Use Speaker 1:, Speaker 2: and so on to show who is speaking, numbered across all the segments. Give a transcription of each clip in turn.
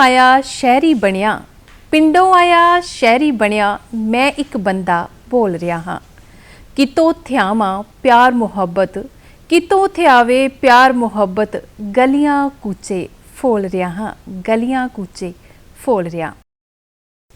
Speaker 1: ਆਇਆ ਸ਼ਹਿਰੀ ਬਣਿਆ, ਪਿੰਡੋਂ ਆਇਆ ਸ਼ਹਿਰੀ ਬਣਿਆ, ਮੈਂ ਇੱਕ ਬੰਦਾ ਬੋਲ ਰਿਹਾ ਹਾਂ। ਕਿਤੋਂ ਥਿਆਵਾਂ ਪਿਆਰ ਮੁਹੱਬਤ, ਕਿਤੋਂ ਥਿਆਵੇ ਪਿਆਰ ਮੁਹੱਬਤ, ਗਲੀਆਂ ਕੂਚੇ ਫੋਲ ਰਿਹਾ ਹਾਂ, ਗਲੀਆਂ ਕੂਚੇ ਫੋਲ ਰਿਹਾ।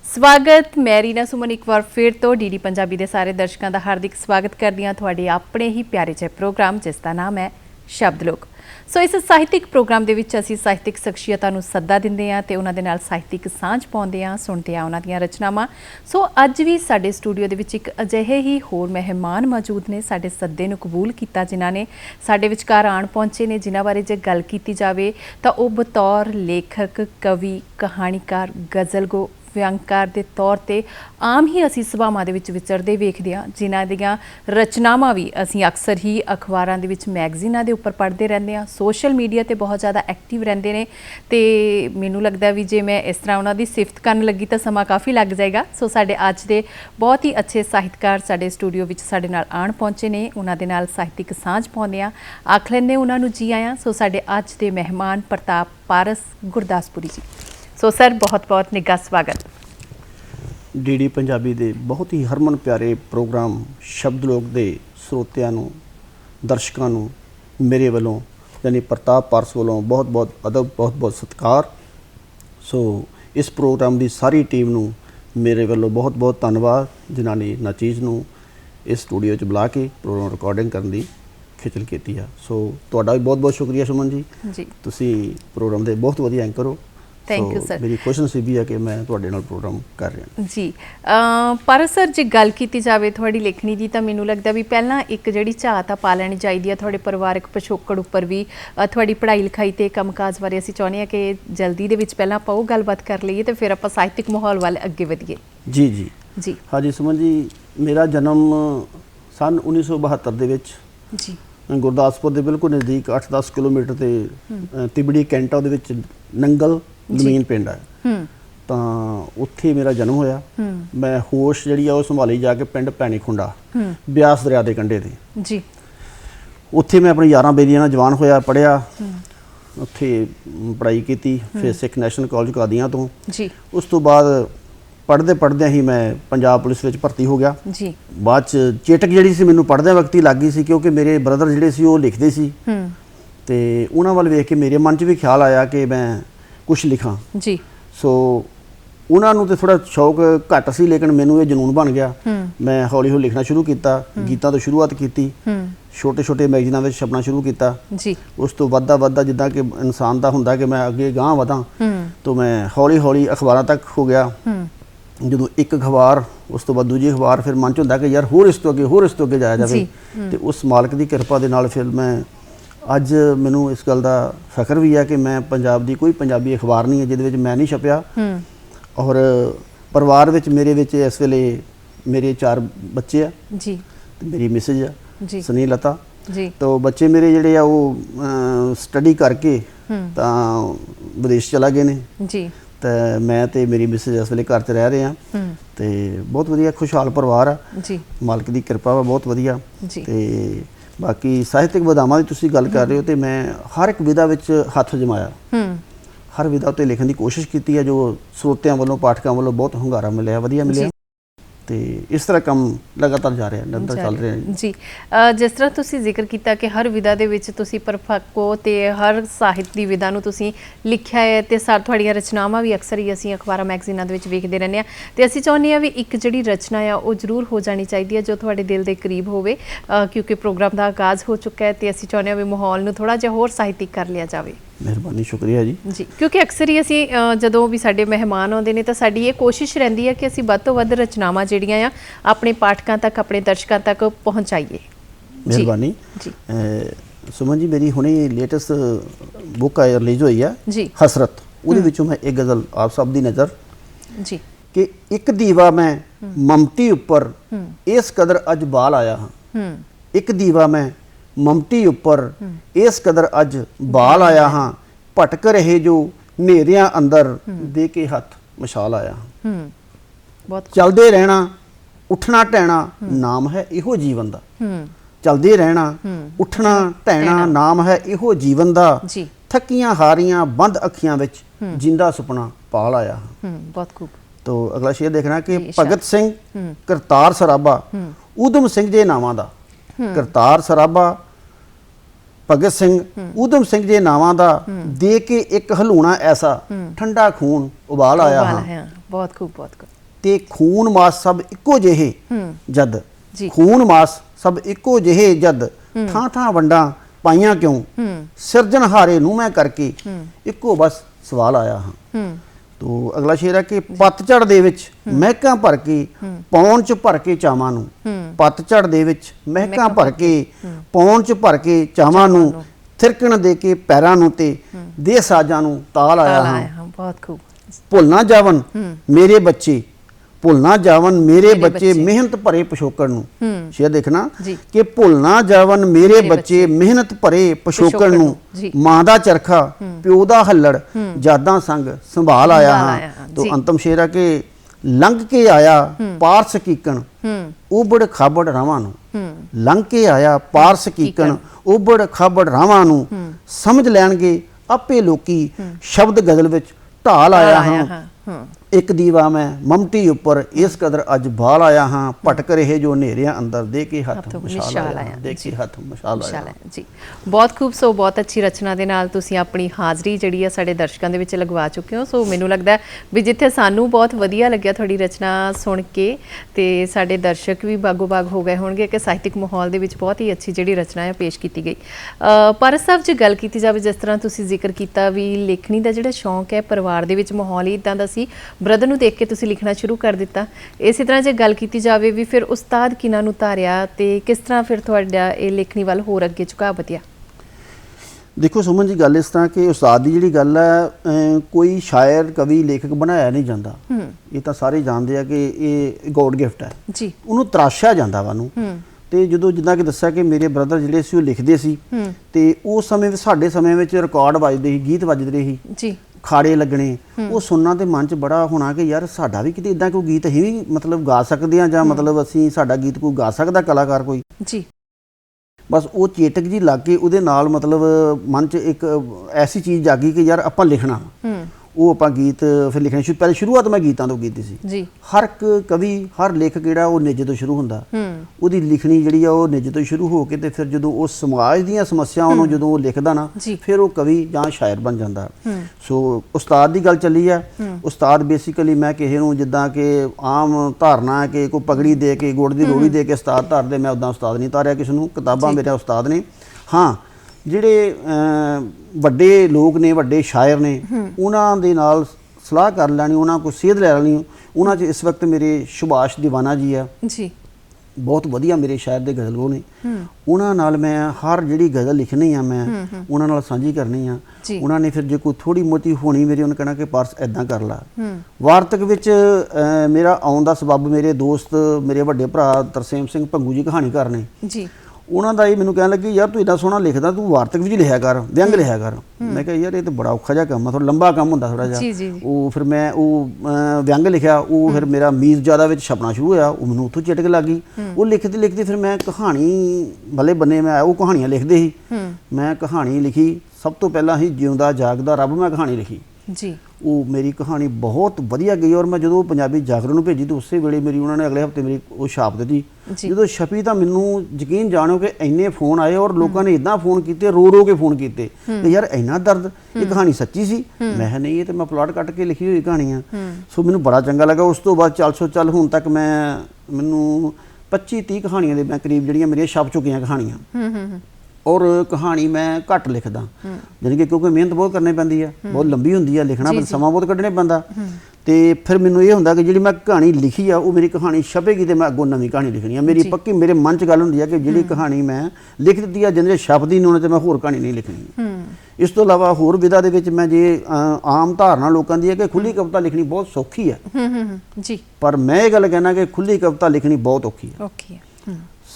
Speaker 1: ਸਵਾਗਤ, ਮੈਂ ਰੀਨਾ ਸੁਮਨ ਇੱਕ ਵਾਰ ਫਿਰ ਤੋਂ ਡੀਡੀ ਪੰਜਾਬੀ ਦੇ ਸਾਰੇ ਦਰਸ਼ਕਾਂ ਦਾ ਹਾਰਦਿਕ ਸਵਾਗਤ ਕਰਦੀ ਹਾਂ ਤੁਹਾਡੇ ਆਪਣੇ ਹੀ ਪਿਆਰੇ ਜਿਹੇ ਪ੍ਰੋਗਰਾਮ, ਜਿਸ ਦਾ ਨਾਮ ਹੈ ਸ਼ਬਦ ਲੋਕ। ਸੋ ਇਸ ਸਾਹਿਤਿਕ ਪ੍ਰੋਗਰਾਮ ਦੇ ਵਿੱਚ ਅਸੀਂ ਸਾਹਿਤਿਕ ਸ਼ਖਸੀਅਤਾਂ ਨੂੰ ਸੱਦਾ ਦਿੰਦੇ ਹਾਂ ਤੇ ਉਹਨਾਂ ਦੇ ਨਾਲ ਸਾਹਿਤਿਕ ਸਾਂਝ ਪਾਉਂਦੇ ਹਾਂ, ਸੁਣਦੇ ਹਾਂ ਉਹਨਾਂ ਦੀਆਂ ਰਚਨਾਵਾਂ। ਸੋ ਅੱਜ ਵੀ ਸਾਡੇ ਸਟੂਡੀਓ ਦੇ ਵਿੱਚ ਇੱਕ ਅਜਿਹੇ ਹੀ ਹੋਰ ਮਹਿਮਾਨ ਮੌਜੂਦ ਨੇ ਸਾਡੇ ਸੱਦੇ ਨੂੰ ਕਬੂਲ ਕੀਤਾ, ਜਿਨ੍ਹਾਂ ਨੇ ਸਾਡੇ ਵਿਚਕਾਰ ਆਣ ਪਹੁੰਚੇ ਨੇ, ਜਿਨ੍ਹਾਂ ਬਾਰੇ ਜੇ ਗੱਲ ਕੀਤੀ ਜਾਵੇ ਤਾਂ ਉਹ ਬਤੌਰ ਲੇਖਕ, ਕਵੀ, ਕਹਾਣੀਕਾਰ, ਗਜ਼ਲਗੋ ਵਿਅੰਗਕਾਰ ਦੇ ਤੌਰ ਤੇ ਆਮ ਹੀ ਅਸੀਂ ਸਭਾਵਾਂ ਦੇ ਵਿੱਚ ਵਿਚਰਦੇ ਵੇਖਦੇ ਹਾਂ, ਜਿਨ੍ਹਾਂ ਦੀਆਂ ਰਚਨਾਵਾਂ ਵੀ ਅਸੀਂ ਅਕਸਰ ਹੀ ਅਖਬਾਰਾਂ ਦੇ ਵਿੱਚ ਮੈਗਜ਼ੀਨਾਂ ਦੇ ਉੱਪਰ ਪੜ੍ਹਦੇ ਰਹਿੰਦੇ ਹਾਂ, ਸੋਸ਼ਲ ਮੀਡੀਆ ਤੇ ਬਹੁਤ ਜ਼ਿਆਦਾ ਐਕਟਿਵ ਰਹਿੰਦੇ ਨੇ ਤੇ ਮੈਨੂੰ ਲੱਗਦਾ ਵੀ ਜੇ ਮੈਂ ਇਸ ਤਰ੍ਹਾਂ ਉਹਨਾਂ ਦੀ ਸਿਫਤ ਕਰਨ ਲੱਗੀ ਤਾਂ ਸਮਾਂ ਕਾਫੀ ਲੱਗ ਜਾਏਗਾ। ਸੋ ਸਾਡੇ ਅੱਜ ਦੇ ਬਹੁਤ ਹੀ ਅੱਛੇ ਸਾਹਿਤਕਾਰ ਸਾਡੇ ਸਟੂਡੀਓ ਵਿੱਚ ਸਾਡੇ ਨਾਲ ਆਣ ਪਹੁੰਚੇ ਨੇ, ਉਹਨਾਂ ਦੇ ਨਾਲ ਸਾਹਿਤਿਕ ਸਾਂਝ ਪਾਉਂਦੇ ਆ ਆਖ ਲੈਂਦੇ ਉਹਨਾਂ ਨੂੰ ਜੀ ਆਇਆਂ। ਸੋ ਸਾਡੇ ਅੱਜ ਦੇ ਮਹਿਮਾਨ ਪ੍ਰਤਾਪ ਪਾਰਸ, ਗੁਰਦਾਸਪੁਰੀ ਜੀ। ਸੋ ਸਰ ਬਹੁਤ ਬਹੁਤ ਨਿੱਘਾ ਸਵਾਗਤ।
Speaker 2: ਡੀਡੀ ਪੰਜਾਬੀ ਦੇ ਬਹੁਤ ਹੀ ਹਰਮਨ ਪਿਆਰੇ ਪ੍ਰੋਗਰਾਮ ਸ਼ਬਦ ਲੋਕ ਦੇ ਸਰੋਤਿਆਂ ਨੂੰ ਦਰਸ਼ਕਾਂ ਨੂੰ ਮੇਰੇ ਵੱਲੋਂ ਯਾਨੀ ਪ੍ਰਤਾਪ ਪਾਰਸ ਵੱਲੋਂ ਬਹੁਤ ਬਹੁਤ ਅਦਬ ਬਹੁਤ ਬਹੁਤ ਸਤਿਕਾਰ। ਸੋ ਇਸ ਪ੍ਰੋਗਰਾਮ ਦੀ ਸਾਰੀ ਟੀਮ ਨੂੰ ਮੇਰੇ ਵੱਲੋਂ ਬਹੁਤ ਬਹੁਤ ਧੰਨਵਾਦ ਜਿਨ੍ਹਾਂ ਨੇ ਨਾਚੀਜ਼ ਨੂੰ ਇਸ ਸਟੂਡੀਓ 'ਚ ਬੁਲਾ ਕੇ ਪ੍ਰੋਗਰਾਮ ਰਿਕਾਰਡਿੰਗ ਕਰਨ ਦੀ ਖਿਚਲ ਕੀਤੀ ਆ। ਸੋ ਤੁਹਾਡਾ ਵੀ ਬਹੁਤ ਬਹੁਤ ਸ਼ੁਕਰੀਆ ਸੁਮਨ ਜੀ।
Speaker 1: ਜੀ।
Speaker 2: ਤੁਸੀਂ ਪ੍ਰੋਗਰਾਮ ਦੇ ਬਹੁਤ ਵਧੀਆ ਐਂਕਰ ਹੋ।
Speaker 1: Thank you,
Speaker 2: so
Speaker 1: sir.
Speaker 2: ਮੇਰੀ ਖੁਸ਼ਨਸੀਬੀ ਹੈ ਕਿ ਮੈਂ ਤੁਹਾਡੇ ਨਾਲ ਪ੍ਰੋਗਰਾਮ ਕਰ ਰਿਹਾ।
Speaker 1: ਜੀ ਪਰ ਸਰ ਜੇ ਗੱਲ ਕੀਤੀ ਜਾਵੇ ਤੁਹਾਡੀ ਲੇਖਣੀ ਦੀ ਤਾਂ ਮੈਨੂੰ ਲੱਗਦਾ ਵੀ ਪਹਿਲਾਂ ਇੱਕ ਜਿਹੜੀ ਝਾਤ ਆ ਪਾ ਲੈਣੀ ਚਾਹੀਦੀ ਆ ਤੁਹਾਡੇ ਪਰਿਵਾਰਕ ਪਿਛੋਕੜ ਉੱਪਰ ਵੀ। ਤੁਹਾਡੀ ਪੜ੍ਹਾਈ ਲਿਖਾਈ ਤੇ ਕੰਮਕਾਜ ਬਾਰੇ ਅਸੀਂ ਚਾਹੁੰਦੇ ਆ ਕਿ ਜਲਦੀ ਦੇ ਵਿੱਚ ਪਹਿਲਾਂ ਆਪਾਂ ਉਹ ਗੱਲਬਾਤ ਕਰ ਲਈਏ ਤੇ ਫਿਰ ਆਪਾਂ ਸਾਹਿਤਿਕ ਮਾਹੌਲ ਵੱਲ ਅੱਗੇ ਵਧੀਏ।
Speaker 2: ਜੀ ਜੀ।
Speaker 1: ਜੀ।
Speaker 2: ਹਾਂਜੀ ਸੁਮਨ ਜੀ ਮੇਰਾ ਜਨਮ ਸਨ 1972 ਦੇ ਵਿੱਚ।
Speaker 1: ਜੀ।
Speaker 2: ਗੁਰਦਾਸਪੁਰ ਦੇ ਬਿਲਕੁਲ ਨਜ਼ਦੀਕ 8-10 ਕਿਲੋਮੀਟਰ ਤੇ ਤਿਬੜੀ ਕੈਂਟਾ ਦੇ ਵਿੱਚ ਨੰਗਲ ਜ਼ਮੀਨ ਪਿੰਡ ਹੂੰ। ਤਾਂ ਉੱਥੇ ਮੇਰਾ ਜਨਮ ਹੋਇਆ। ਮੈਂ ਹੋਸ਼ ਜਿਹੜੀ ਆ ਉਹ ਸੰਭਾਲੀ ਜਾ ਕੇ ਪਿੰਡ ਪੈਣੀ ਖੁੰਡਾ। ਬਿਆਸ ਦਰਿਆ ਦੇ ਕੰਢੇ ਤੇ।
Speaker 1: ਜੀ।
Speaker 2: ਉੱਥੇ ਮੈਂ ਆਪਣੀ ਯਾਰਾਂ ਬੇਲੀਆਂ ਨਾਲ ਜਵਾਨ ਹੋਇਆ ਪੜਿਆ ਉੱਥੇ ਮ, ਪੜ੍ਹਾਈ ਕੀਤੀ ਫਿਰ ਸਿੱਖ ਨੈਸ਼ਨਲ ਕਾਲਜ ਕਾਦੀਆਂ ਤੋਂ।
Speaker 1: ਜੀ।
Speaker 2: ਉਸ ਤੋਂ ਬਾਅਦ ਪੜ੍ਹਦੇ ਪੜ੍ਹਦਿਆਂ ਹੀ ਮੈਂ ਪੰਜਾਬ ਪੁਲਿਸ ਵਿੱਚ ਭਰਤੀ ਹੋ ਗਿਆ।
Speaker 1: ਜੀ।
Speaker 2: ਬਾਅਦ ਚ ਚੇਟਕ ਜਿਹੜੀ ਸੀ ਮੈਨੂੰ ਪੜ੍ਹਦਿਆਂ ਵਕਤ ਹੀ ਲੱਗ ਗਈ ਸੀ ਕਿਉਂਕਿ ਮੇਰੇ ਬ੍ਰਦਰ ਜਿਹੜੇ ਸੀ ਉਹ ਲਿਖਦੇ ਸੀ।
Speaker 1: ਹੂੰ।
Speaker 2: ਤੇ ਉਹਨਾਂ ਵੱਲ ਵੇਖ ਕੇ ਮੇਰੇ ਮਨ 'ਚ ਵੀ ਖਿਆਲ ਆਇਆ ਕਿ ਮੈਂ ਕੁਝ ਲਿਖਾਂ।
Speaker 1: ਜੀ।
Speaker 2: ਸੋ ਉਹਨਾਂ ਨੂੰ ਤੇ ਥੋੜਾ ਸ਼ੌਕ ਘੱਟ ਸੀ ਲੇਕਿਨ ਮੈਨੂੰ ਇਹ ਜਨੂਨ ਬਣ ਗਿਆ। ਮੈਂ ਹੌਲੀ ਹੌਲੀ ਲਿਖਣਾ ਸ਼ੁਰੂ ਕੀਤਾ ਗੀਤਾਂ ਤੋਂ ਸ਼ੁਰੂਆਤ ਕੀਤੀ
Speaker 1: ਹੂੰ।
Speaker 2: ਛੋਟੇ ਛੋਟੇ ਮੈਗਜ਼ੀਨਾਂ ਵਿੱਚ ਛਪਣਾ ਸ਼ੁਰੂ ਕੀਤਾ।
Speaker 1: ਜੀ।
Speaker 2: ਉਸ ਤੋਂ ਵੱਧਦਾ ਵੱਧਦਾ ਜਿੱਦਾਂ ਕਿ ਇਨਸਾਨ ਦਾ ਹੁੰਦਾ ਕਿ ਮੈਂ ਅੱਗੇ ਗਾਂਹ ਵਧਾਂ
Speaker 1: ਹੂੰ।
Speaker 2: ਤੋਂ ਮੈਂ ਹੌਲੀ ਹੌਲੀ ਅਖਬਾਰਾਂ ਤੱਕ ਹੋ ਗਿਆ।
Speaker 1: ਹੂੰ।
Speaker 2: ਜਦੋਂ ਇੱਕ ਅਖਬਾਰ ਉਸ ਤੋਂ ਬਾਅਦ ਦੂਜੀ ਅਖਬਾਰ ਫਿਰ ਮਨ ਚ ਹੁੰਦਾ ਕਿ ਯਾਰ ਹੋਰ ਇਸ ਤੋਂ ਅੱਗੇ ਹੋਰ ਇਸ ਤੋਂ ਅੱਗੇ ਜਾਇਆ ਜਾਵੇ। ਤੇ ਉਸ ਮਾਲਕ ਦੀ ਕਿਰਪਾ ਦੇ ਨਾਲ ਫਿਰ ਮੈਂ ਅੱਜ ਮੈਨੂੰ ਇਸ ਗੱਲ ਦਾ ਫਖਰ ਵੀ ਹੈ ਕਿ ਮੈਂ ਪੰਜਾਬ ਦੀ ਕੋਈ ਪੰਜਾਬੀ ਅਖਬਾਰ ਨਹੀਂ ਹੈ ਜਿਹਦੇ ਵਿੱਚ ਮੈਂ ਨਹੀਂ ਛਪਿਆ।
Speaker 1: ਹੂੰ।
Speaker 2: ਔਰ ਪਰਿਵਾਰ ਵਿੱਚ ਮੇਰੇ ਵਿੱਚ ਇਸ ਵੇਲੇ ਮੇਰੇ ਚਾਰ ਬੱਚੇ ਆ।
Speaker 1: ਜੀ।
Speaker 2: ਤੇ ਮੇਰੀ ਮਿਸਿਸ ਆ
Speaker 1: ਜੀ।
Speaker 2: ਸੁਨੀਲ ਲਤਾ।
Speaker 1: ਜੀ।
Speaker 2: ਤਾਂ ਬੱਚੇ ਮੇਰੇ ਜਿਹੜੇ ਆ ਉਹ ਸਟੱਡੀ ਕਰਕੇ ਤਾਂ ਵਿਦੇਸ਼ ਚਲਾ ਗਏ ਨੇ।
Speaker 1: ਜੀ।
Speaker 2: ਤੇ ਮੈਂ ਤੇ ਮੇਰੀ ਮਿਸਿਸ ਇਸ ਵੇਲੇ ਘਰ 'ਚ ਰਹਿ ਰਹੇ ਆ। ਤੇ ਬਹੁਤ ਵਧੀਆ ਖੁਸ਼ਹਾਲ ਪਰਿਵਾਰ ਆ।
Speaker 1: ਜੀ।
Speaker 2: ਮਾਲਕ ਦੀ ਕਿਰਪਾ ਵਾ ਬਹੁਤ ਵਧੀਆ।
Speaker 1: ਜੀ।
Speaker 2: ਤੇ ਬਾਕੀ ਸਾਹਿਤਿਕ ਵਿਧਾਵਾਂ ਦੀ ਤੁਸੀਂ ਗੱਲ ਕਰ ਰਹੇ ਹੋ ਤੇ ਮੈਂ ਹਰ ਇੱਕ ਵਿਧਾ ਵਿੱਚ ਹੱਥ ਜਮਾਇਆ
Speaker 1: ਹੂੰ
Speaker 2: ਹਰ ਵਿਧਾ ਉੱਤੇ ਲਿਖਣ ਦੀ ਕੋਸ਼ਿਸ਼ ਕੀਤੀ ਹੈ ਜੋ ਸਰੋਤਿਆਂ ਵੱਲੋਂ ਪਾਠਕਾਂ ਵੱਲੋਂ ਬਹੁਤ ਹੁੰਗਾਰਾ ਮਿਲਿਆ ਵਧੀਆ ਮਿਲਿਆ। ਤੇ ਇਸ ਤਰ੍ਹਾਂ ਕੰਮ ਲਗਾਤਾਰ ਜਾ ਰਿਹਾ, ਨਿਰੰਤਰ ਚੱਲ ਰਿਹਾ ਹੈ
Speaker 1: ਜੀ ਜਿਸ ਤਰ੍ਹਾਂ ਤੁਸੀਂ ਜ਼ਿਕਰ ਕੀਤਾ ਕਿ ਹਰ ਵਿਧਾ ਦੇ ਵਿੱਚ ਤੁਸੀਂ ਪਰਫੈਕਟ ਹੋ ਤੇ ਹਰ ਸਾਹਿਤ ਦੀ ਵਿਧਾ ਨੂੰ ਤੁਸੀਂ ਲਿਖਿਆ ਹੈ ਤੇ ਸਾ, ਤੁਹਾਡੀਆਂ ਰਚਨਾਵਾਂ ਵੀ ਅਕਸਰ ਹੀ ਅਸੀਂ ਅਖਬਾਰਾਂ, ਮੈਗਜ਼ੀਨਾਂ ਦੇ ਵਿੱਚ ਵੇਖਦੇ ਰਹਿੰਦੇ ਆ ਤੇ ਅਸੀਂ ਚਾਹੁੰਦੇ ਆ ਵੀ ਇੱਕ ਜਿਹੜੀ ਰਚਨਾ ਆ, ਉਹ ਜ਼ਰੂਰ ਹੋ ਜਾਣੀ ਚਾਹੀਦੀ ਹੈ, ਜੋ ਤੁਹਾਡੇ ਦਿਲ ਦੇ ਕਰੀਬ ਹੋਵੇ ਕਿਉਂਕਿ ਪ੍ਰੋਗਰਾਮ ਦਾ ਆਗਾਜ਼ ਹੋ ਚੁੱਕਾ ਹੈ ਤੇ ਅਸੀਂ ਚਾਹੁੰਦੇ ਆ ਵੀ ਮਾਹੌਲ ਨੂੰ ਥੋੜਾ ਜਿਹਾ ਹੋਰ ਸਾਹਿਤਿਕ ਕਰ ਲਿਆ ਜਾਵੇ।
Speaker 2: ਮਿਹਰਬਾਨੀ ਸ਼ੁਕਰੀਆ ਜੀ।
Speaker 1: ਜੀ ਕਿਉਂਕਿ ਅਕਸਰ ਹੀ ਅਸੀਂ ਅ, ਜਦੋਂ ਵੀ ਸਾਡੇ ਮਹਿਮਾਨ ਆਉਂਦੇ ਨੇ ਤਾਂ ਸਾਡੀ ਇਹ ਕੋਸ਼ਿਸ਼ ਰਹਿੰਦੀ ਹੈ ਕਿ ਅਸੀਂ ਵੱਧ ਤੋਂ ਵੱਧ ਰਚਨਾਵਾਂ ਜਿਹੜੀਆਂ ਆ ਆਪਣੇ ਪਾਠਕਾਂ ਤੱਕ ਆਪਣੇ ਦਰਸ਼ਕਾਂ ਤੱਕ ਪਹੁੰਚਾਈਏ।
Speaker 2: ਮਿਹਰਬਾਨੀ।
Speaker 1: ਜੀ।
Speaker 2: ਅਹ ਸੁਮਨ ਜੀ ਮੇਰੀ ਹੁਣੇ ਲੇਟੈਸਟ ਬੁੱਕ ਆ ਰਿਲੀਜ਼ ਹੋਈ ਆ
Speaker 1: ਜੀ।
Speaker 2: ਹਸਰਤ। ਉਹਦੇ ਵਿੱਚੋਂ ਮੈਂ ਇੱਕ ਗਜ਼ਲ ਆਪ ਸਭ ਦੀ ਨਜ਼ਰ
Speaker 1: ਜੀ।
Speaker 2: ਕਿ ਇੱਕ ਦੀਵਾ ਮੈਂ ਮਮਤੀ ਉੱਪਰ ਇਸ ਕਦਰ ਅੱਜ ਬਾਲ ਆਇਆ ਹਾਂ।
Speaker 1: ਹੂੰ।
Speaker 2: ਇੱਕ ਦੀਵਾ ਮੈਂ ਮਮਤੀ ਉੱਪਰ ਇਸ ਕਦਰ ਅੱਜ ਬਾਲ ਆਇਆ ਹਾਂ। ਭਟਕ ਰਹੇ ਜੋ ਹਨੇਰਿਆਂ ਅੰਦਰ ਦੇ ਕੇ ਹੱਥ ਮਸ਼ਾਲ ਆਇਆ ਹਾਂ।
Speaker 1: ਬਹੁਤ
Speaker 2: ਚਲਦੇ ਰਹਿਣਾ ਉੱਠਣਾ ਟਹਿਣਾ ਨਾਮ ਹੈ ਇਹੋ ਜੀਵਨ ਦਾ।
Speaker 1: ਹੂੰ।
Speaker 2: ਚਲਦੇ ਰਹਿਣਾ। ਉੱਠਣਾ ਟਹਿਣਾ ਨਾਮ ਹੈ ਇਹੋ ਜੀਵਨ ਦਾ।
Speaker 1: ਜੀ।
Speaker 2: ਥੱਕੀਆਂ ਹਾਰੀਆਂ ਬੰਦ ਅੱਖੀਆਂ ਵਿੱਚ ਜਿੰਦਾ ਸੁਪਨਾ ਪਾਲ ਆਇਆ ਹਾਂ।
Speaker 1: ਬਹੁਤ ਖੂਬ।
Speaker 2: ਤੋ ਅਗਲਾ ਸ਼ੇਰ ਦੇਖਣਾ ਕਿ। ਭਗਤ ਸਿੰਘ ਕਰਤਾਰ ਸਰਾਭਾ ਊਧਮ ਸਿੰਘ ਜੇ ਨਾਵਾਂ ਦਾ। ਕਰਤਾਰ ਸਰਾਭਾ ਭਗਤ ਸਿੰਘ ਊਧਮ ਸਿੰਘ ਜੇ ਨਾਵਾਂ ਦਾ ਦੇ ਕੇ ਇੱਕ ਹਲੂਣਾ ਐਸਾ ਠੰਡਾ ਖੂਨ ਉਬਾਲ ਆਇਆ ਹਾਂ।
Speaker 1: ਬਹੁਤ ਖੂਬ ਬਹੁਤ ਖੂਬ।
Speaker 2: ਤੇ ਖੂਨ ਮਾਸ ਸਭ ਇੱਕੋ ਜਿਹੇ ਜਦ। ਖੂਨ ਮਾਸ ਸਭ ਇੱਕੋ ਜਿਹੇ ਜਦ। ਥਾਂ ਥਾਂ ਵੰਡਾਂ ਪਾਈਆਂ ਕਿਉਂ? ਸਿਰਜਣਹਾਰੇ ਨੂੰ ਮੈਂ ਕਰਕੇ ਇੱਕੋ ਬਸ ਸਵਾਲ ਆਇਆ ਹੂੰ। ਤੋ ਅਗਲਾ ਸ਼ੇਰ ਹੈ ਕਿ ਪਤਝੜ ਦੇ ਵਿੱਚ ਮਹਿਕਾਂ ਭਰ ਕੇ ਪੌਣ ਚ ਭਰ ਕੇ ਚਾਵਾਂ ਨੂੰ। ਪਤਝੜ ਦੇ ਵਿੱਚ ਮਹਿਕਾਂ ਭਰ ਕੇ ਪੌਣ ਚ ਭਰ ਕੇ ਚਾਵਾਂ ਨੂੰ ਥਿਰਕਣ ਦੇ ਕੇ ਪੈਰਾਂ ਨੂੰ ਤੇ ਦੇ ਸਾਜਾਂ ਨੂੰ ਤਾਲ ਆਇਆ ਹਾਂ।
Speaker 1: ਬਹੁਤ ਖੂਬ।
Speaker 2: ਭੁੱਲ ਨਾ ਜਾਵਨ ਮੇਰੇ ਬੱਚੇ। ਭੁੱਲ ਨਾ ਜਾਵਨ ਮੇਰੇ ਬੱਚੇ। ਮਿਹਨਤ ਭਰੇ ਪਿਛੋਕੜ ਨੂੰ। ਸ਼ੇਰ ਦੇਖਣਾ। ਕਿ ਭੁੱਲ ਨਾ ਜਾਵਨ ਮੇਰੇ ਬੱਚੇ ਮਿਹਨਤ ਭਰੇ ਪਿਛੋਕੜ ਨੂੰ। ਮਾਂ ਦਾ ਚਰਖਾ ਪਿਓ ਦਾ ਹੱਲੜ ਜਾਦਾਂ ਸੰਗ ਸੰਭਾਲ ਆਇਆ ਹਾਂ। ਤੋਂ। ਅੰਤਮ ਸ਼ੇਰ ਹੈ ਕਿ ਲੰਘ ਕੇ ਆਇਆ ਪਾਰਸ ਕੀਕਣ।
Speaker 1: ਹੂੰ।
Speaker 2: ਉਬੜ ਖਾਬੜ ਰਾਵਾਂ ਨੂੰ। ਲੰਘ ਕੇ ਆਇਆ ਪਾਰਸ ਕੀਕਣ। ਉਬੜ ਖਾਬੜ ਰਾਵਾਂ ਨੂੰ। ਸਮਝ ਲੈਣਗੇ ਆਪੇ ਲੋਕੀ ਸ਼ਬਦ ਗਜ਼ਲ ਵਿੱਚ ਢਾਲ ਆਇਆ ਹੂੰ। ਇੱਕ ਦੀਵਾ ਮੈਂ ਮਮਟੀ ਉੱਪਰ ਇਸ ਕਦਰ ਅੱਜ ਬਾਲ ਆਇਆ ਹਾਂ ਭਟਕ ਰਹੇ ਜੋ ਹਨੇਰਿਆਂ ਅੰਦਰ ਦੇ ਕੇ ਹੱਥ ਮਸ਼ਾਲ ਆਇਆ ਦੇ ਕੇ। ਹੱਥ ਮਸ਼ਾਲ ਆਇਆ
Speaker 1: ਜੀ। ਬਹੁਤ ਖੂਬ ਸੋ ਬਹੁਤ ਅੱਛੀ ਰਚਨਾ ਦੇ ਨਾਲ ਤੁਸੀਂ ਆਪਣੀ ਹਾਜ਼ਰੀ ਜਿਹੜੀ ਆ ਸਾਡੇ ਦਰਸ਼ਕਾਂ ਦੇ ਵਿੱਚ ਲਗਵਾ ਚੁੱਕੇ ਹੋ। ਸੋ ਮੈਨੂੰ ਲੱਗਦਾ ਵੀ ਜਿੱਥੇ ਸਾਨੂੰ ਬਹੁਤ ਵਧੀਆ ਲੱਗਿਆ ਤੁਹਾਡੀ ਰਚਨਾ ਸੁਣ ਕੇ ਤੇ ਸਾਡੇ ਦਰਸ਼ਕ ਵੀ ਬਾਗੋ ਬਾਗ ਹੋ ਗਏ ਹੋਣਗੇ ਕਿ ਸਾਹਿਤਿਕ ਮਾਹੌਲ ਦੇ ਵਿੱਚ ਬਹੁਤ ਹੀ ਅੱਛੀ ਜਿਹੜੀ ਰਚਨਾ ਹੈ ਪੇਸ਼ ਕੀਤੀ ਗਈ। ਪਰ ਸਾਹਿਬ ਜੇ ਗੱਲ ਕੀਤੀ ਜਾਵੇ ਜਿਸ ਤਰ੍ਹਾਂ ਤੁਸੀਂ ਜ਼ਿਕਰ ਕੀਤਾ ਵੀ ਲੇਖਣੀ ਦਾ ਜਿਹੜਾ ਸ਼ੌਂਕ ਹੈ ਪਰਿਵਾਰ ਦੇ ਵਿੱਚ ਮਾਹੌਲ ਹੀ ਇਦਾਂ ਦਾ ਸੀ। ਬ੍ਰਦਰ ਨੂੰ ਦੇਖ ਕੇ ਤੁਸੀਂ ਲਿਖਣਾ ਸ਼ੁਰੂ ਕਰ ਦਿੱਤਾ। ਇਸੇ ਤਰ੍ਹਾਂ ਜੇ ਗੱਲ ਕੀਤੀ ਜਾਵੇ ਵੀ ਫਿਰ ਉਸਤਾਦ ਕਿਨਾਂ ਨੂੰ ਧਾਰਿਆ ਤੇ ਕਿਸ ਤਰ੍ਹਾਂ ਫਿਰ ਤੁਹਾਡਾ ਇਹ ਲੇਖਣੀ ਵੱਲ ਹੋਰ ਅੱਗੇ ਝੁਕਾਅ ਵਧਿਆ?
Speaker 2: ਦੇਖੋ ਸੁਮਨ ਜੀ ਗੱਲ ਇਸ ਤਰ੍ਹਾਂ ਕਿ ਉਸਤਾਦ ਦੀ ਜਿਹੜੀ ਗੱਲ ਹੈ ਕੋਈ ਸ਼ਾਇਰ ਕਵੀ ਲੇਖਕ ਬਣਾਇਆ ਨਹੀਂ ਜਾਂਦਾ। ਇਹ ਤਾਂ ਸਾਰੇ ਜਾਣਦੇ ਆ ਕਿ ਇਹ ਗੋਡ ਗਿਫਟ ਹੈ।
Speaker 1: ਜੀ।
Speaker 2: ਉਹਨੂੰ ਤਰਾਸ਼ਿਆ ਜਾਂਦਾ ਵਾ ਨੂੰ ਤੇ ਜਦੋਂ ਜਿੱਦਾਂ ਕਿ ਦੱਸਿਆ ਕਿ ਮੇਰੇ ਬ੍ਰਦਰ ਜਿਹੜੇ ਸੀ ਉਹ ਲਿਖਦੇ ਸੀ। ਤੇ ਉਸ ਸਮੇਂ ਵਿੱਚ ਸਾਡੇ ਸਮੇਂ ਵਿੱਚ ਰਿਕਾਰਡ ਵੱਜਦੇ ਸੀ ਗੀਤ ਵੱਜਦੇ ਸੀ।
Speaker 1: ਜੀ।
Speaker 2: ਖਾੜੇ ਲੱਗਣੇ ਉਹ ਸੁਣਨਾ ਤੇ ਮਨ 'ਚ ਬੜਾ ਹੋਣਾ ਕਿ ਯਾਰ ਸਾਡਾ ਵੀ ਕਿਤੇ ਇਦਾਂ ਕੋਈ ਗੀਤ ਅਸੀਂ ਵੀ ਮਤਲਬ ਗਾ ਸਕਦੇ ਆ ਜਾਂ ਮਤਲਬ ਅਸੀਂ ਸਾਡਾ ਗੀਤ ਕੋਈ ਗਾ ਸਕਦਾ ਕਲਾਕਾਰ ਕੋਈ?
Speaker 1: ਜੀ।
Speaker 2: ਬਸ ਉਹ ਚੇਟਕ ਜੀ ਲੱਗ ਕੇ ਉਹਦੇ ਨਾਲ ਮਤਲਬ ਮਨ 'ਚ ਇੱਕ ਐਸੀ ਚੀਜ਼ ਜਾਗੀ ਕਿ ਯਾਰ ਆਪਾਂ ਲਿਖਣਾ।
Speaker 1: ਹੂੰ।
Speaker 2: ਉਹ ਆਪਾਂ ਗੀਤ ਫਿਰ ਲਿਖਣੇ ਸ਼ੁਰੂ ਪਹਿਲੇ ਸ਼ੁਰੂਆਤ ਮੈਂ ਗੀਤਾਂ ਤੋਂ ਕੀਤੀ ਸੀ।
Speaker 1: ਜੀ।
Speaker 2: ਹਰ ਇੱਕ ਕਵੀ ਹਰ ਲੇਖਕ ਜਿਹੜਾ ਉਹ ਨਿੱਜ ਤੋਂ ਸ਼ੁਰੂ ਹੁੰਦਾ।
Speaker 1: ਹੂੰ।
Speaker 2: ਉਹਦੀ ਲਿਖਣੀ ਜਿਹੜੀ ਆ ਉਹ ਨਿੱਜ ਤੋਂ ਸ਼ੁਰੂ ਹੋ ਕੇ ਤੇ ਫਿਰ ਜਦੋਂ ਉਹ ਸਮਾਜ ਦੀਆਂ ਸਮੱਸਿਆਵਾਂ ਨੂੰ ਜਦੋਂ ਉਹ ਲਿਖਦਾ ਨਾ। ਫਿਰ ਉਹ ਕਵੀ ਜਾਂ ਸ਼ਾਇਰ ਬਣ ਜਾਂਦਾ। ਸੋ ਉਸਤਾਦ ਦੀ ਗੱਲ ਚੱਲੀ ਆ। ਉਸਤਾਦ ਬੇਸਿਕਲੀ ਮੈਂ ਕਿਸੇ ਨੂੰ ਜਿੱਦਾਂ ਕਿ ਆਮ ਧਾਰਨਾ ਹੈ ਕਿ ਕੋਈ ਪਗੜੀ ਦੇ ਕੇ ਗੁੜ ਦੀ ਲੋੜੀ ਦੇ ਕੇ ਉਸਤਾਦ ਧਾਰਦੇ ਮੈਂ ਉਦਾਂ ਉਸਤਾਦ ਨਹੀਂ ਧਾਰਿਆ ਕਿਸੇ ਨੂੰ। ਕਿਤਾਬਾਂ ਮੇਰੇ ਉਸਤਾਦ ਨੇ। ਹਾਂ ਜਿਹੜੇ ਵੱਡੇ ਲੋਕ ਨੇ ਵੱਡੇ ਸ਼ਾਇਰ ਨੇ ਉਹਨਾਂ ਦੇ ਨਾਲ ਸਲਾਹ ਕਰ ਲੈਣੀ ਉਹਨਾਂ ਕੋਲ ਸੇਧ ਲੈ ਲੈਣੀ ਉਹਨਾਂ 'ਚ ਇਸ ਵਕਤ ਮੇਰੇ ਸੁਭਾਸ਼ ਦੀਵਾਨਾ ਜੀ ਆ।
Speaker 1: ਜੀ।
Speaker 2: ਬਹੁਤ ਵਧੀਆ ਮੇਰੇ ਸ਼ਾਇਰ ਦੇ ਗਜ਼ਲ ਨੇ। ਉਹਨਾਂ ਨਾਲ ਮੈਂ ਹਰ ਜਿਹੜੀ ਗਜ਼ਲ ਲਿਖਣੀ ਆ ਮੈਂ ਉਹਨਾਂ ਨਾਲ ਸਾਂਝੀ ਕਰਨੀ ਆ। ਉਹਨਾਂ ਨੇ ਫਿਰ ਜੇ ਕੋਈ ਥੋੜੀ ਮੋਟੀ ਹੋਣੀ ਮੇਰੀ ਉਹਨੇ ਕਹਿਣਾ ਕਿ ਪਰਸ ਐਦਾਂ ਕਰ ਲਾ। ਵਾਰਤਕ ਵਿੱਚ ਮੇਰਾ ਆਉਣ ਦਾ ਸਬਬ ਮੇਰੇ ਦੋਸਤ ਮੇਰੇ ਵੱਡੇ ਭਰਾ ਤਰਸੇਮ ਸਿੰਘ ਭੰਗੂ ਜੀ ਕਹਾਣੀਕਾਰ ਨੇ।
Speaker 1: ਜੀ।
Speaker 2: ਉਹਨਾਂ ਦਾ ਇਹ ਮੈਨੂੰ ਕਹਿਣ ਲੱਗੇ ਯਾਰ ਤੂੰ ਇੰਨਾ ਸੋਹਣਾ ਲਿਖਦਾ ਤੂੰ ਵਾਰਤਕ ਵਿੱਚ ਲਿਖਿਆ ਕਰ ਵਿਅੰਗ ਲਿਖਿਆ ਕਰ। ਮੈਂ ਕਿਹਾ ਯਾਰ ਇਹ ਤਾਂ ਬੜਾ ਔਖਾ ਜਿਹਾ ਕੰਮ ਆ ਥੋੜਾ ਲੰਬਾ ਕੰਮ ਹੁੰਦਾ ਥੋੜਾ ਜਿਹਾ। ਉਹ ਫਿਰ ਮੈਂ ਉਹ ਵਿਅੰਗ ਲਿਖਿਆ ਉਹ ਫਿਰ ਮੇਰਾ ਮੀਰ ਜ਼ਿਆਦਾ ਵਿੱਚ ਛਪਣਾ ਸ਼ੁਰੂ ਹੋਇਆ ਉਹ ਮੈਨੂੰ ਉੱਥੋਂ ਚਟਕ ਲੱਗੀ। ਉਹ ਲਿਖਦੇ ਲਿਖਦੇ ਫਿਰ ਮੈਂ ਕਹਾਣੀ ਭਲੇ ਬੰਨੇ ਮੈਂ ਉਹ ਕਹਾਣੀਆਂ ਲਿਖਦੇ ਸੀ। ਮੈਂ ਕਹਾਣੀ ਲਿਖੀ ਸਭ ਤੋਂ ਪਹਿਲਾਂ ਹੀ ਜਿਉਂਦਾ ਜਾਗਦਾ ਰੱਬ ਮੈਂ ਕਹਾਣੀ ਲਿਖੀ।
Speaker 1: ਜੀ।
Speaker 2: ਉਹ ਮੇਰੀ ਕਹਾਣੀ ਬਹੁਤ ਵਧੀਆ ਗਈ ਔਰ ਮੈਂ ਜਦੋਂ ਪੰਜਾਬੀ ਜਾਗਰਣ ਨੂੰ ਭੇਜੀ ਤਾਂ ਉਸੇ ਵੇਲੇ ਮੇਰੀ ਉਹਨਾਂ ਨੇ ਅਗਲੇ ਹਫ਼ਤੇ ਮੇਰੀ ਉਹ ਛਾਪ ਦਿੱਤੀ। ਜਦੋਂ ਛਪੀ ਤਾਂ ਮੈਨੂੰ ਯਕੀਨ ਜਾਣੋ ਕਿ ਇੰਨੇ ਫੋਨ ਆਏ ਔਰ ਲੋਕਾਂ ਨੇ ਇਦਾਂ ਫੋਨ ਕੀਤੇ ਰੋ ਰੋ ਕੇ ਫੋਨ ਕੀਤੇ ਕਿ ਯਾਰ ਇੰਨਾ ਦਰਦ ਇਹ ਕਹਾਣੀ ਸੱਚੀ ਸੀ? ਮੈਂ ਨਹੀਂ ਇਹ ਤੇ ਮੈਂ ਪਲਾਟ ਕੱਟ ਕੇ ਲਿਖੀ ਹੋਈ ਕਹਾਣੀ ਆ। ਸੋ ਮੈਨੂੰ ਬੜਾ ਚੰਗਾ ਲੱਗਾ। ਉਸ ਤੋਂ ਬਾਅਦ ਚੱਲ ਸੋ ਚੱਲ ਹੁਣ ਤੱਕ ਮੈਂ ਮੈਨੂੰ 25 30 ਕਹਾਣੀਆਂ ਦੇ ਮੈਂ ਕਰੀਬ ਜਿਹੜੀਆਂ ਮੇਰੀਆਂ ਛਪ ਚੁੱਕੀਆਂ ਕਹਾਣੀਆਂ।
Speaker 1: ਹੂੰ ਹੂੰ ਹੂੰ।
Speaker 2: ਔਰ ਕਹਾਣੀ ਮੈਂ ਘੱਟ ਲਿਖਦਾ। ਜਾਣੀ ਕਿ ਕਿਉਂਕਿ ਮਿਹਨਤ ਬਹੁਤ ਕਰਨੀ ਪੈਂਦੀ ਆ ਬਹੁਤ ਲੰਬੀ ਹੁੰਦੀ ਆ ਲਿਖਣਾ ਪਰ। ਸਮਾਂ ਬਹੁਤ ਕੱਢਣਾ ਪੈਂਦਾ। ਤੇ ਫਿਰ ਮੈਨੂੰ ਇਹ ਹੁੰਦਾ ਕਿ ਜਿਹੜੀ ਮੈਂ ਕਹਾਣੀ ਲਿਖੀ ਆ ਉਹ ਮੇਰੀ ਕਹਾਣੀ ਛਪੇਗੀ ਤੇ ਮੈਂ ਅੱਗੋਂ ਨਵੀਂ ਕਹਾਣੀ ਲਿਖਣੀ ਆ। ਮੇਰੀ। ਪੱਕੀ ਮੇਰੇ ਮਨ 'ਚ ਗੱਲ ਹੁੰਦੀ ਆ ਕਿ ਜਿਹੜੀ ਕਹਾਣੀ ਮੈਂ ਲਿਖ ਦਿੱਤੀ ਆ ਜਿੰਨੇ ਛਪਦੀ ਨਹੀਂ ਉਹਨਾਂ ਤੇ ਮੈਂ ਹੋਰ ਕਹਾਣੀ ਨਹੀਂ ਲਿਖਣੀ।
Speaker 1: ਹੂੰ।
Speaker 2: ਇਸ ਤੋਂ ਇਲਾਵਾ ਹੋਰ ਵਿਧਾ ਦੇ ਵਿੱਚ ਮੈਂ ਜੇ ਆਮ ਧਾਰਨਾ ਲੋਕਾਂ ਦੀ ਹੈ ਕਿ ਖੁੱਲੀ ਕਵਿਤਾ ਲਿਖਣੀ ਬਹੁਤ ਸੌਖੀ ਹੈ
Speaker 1: ਹੂੰ ਹੂੰ ਹੂੰ, ਜੀ।
Speaker 2: ਪਰ ਮੈਂ ਇਹ ਗੱਲ ਕਹਿਣਾ ਕਿ ਖੁੱਲੀ ਕਵਿਤਾ ਲਿਖਣੀ ਬਹੁਤ ਔਖੀ ਹੈ।
Speaker 1: ਓਕੇ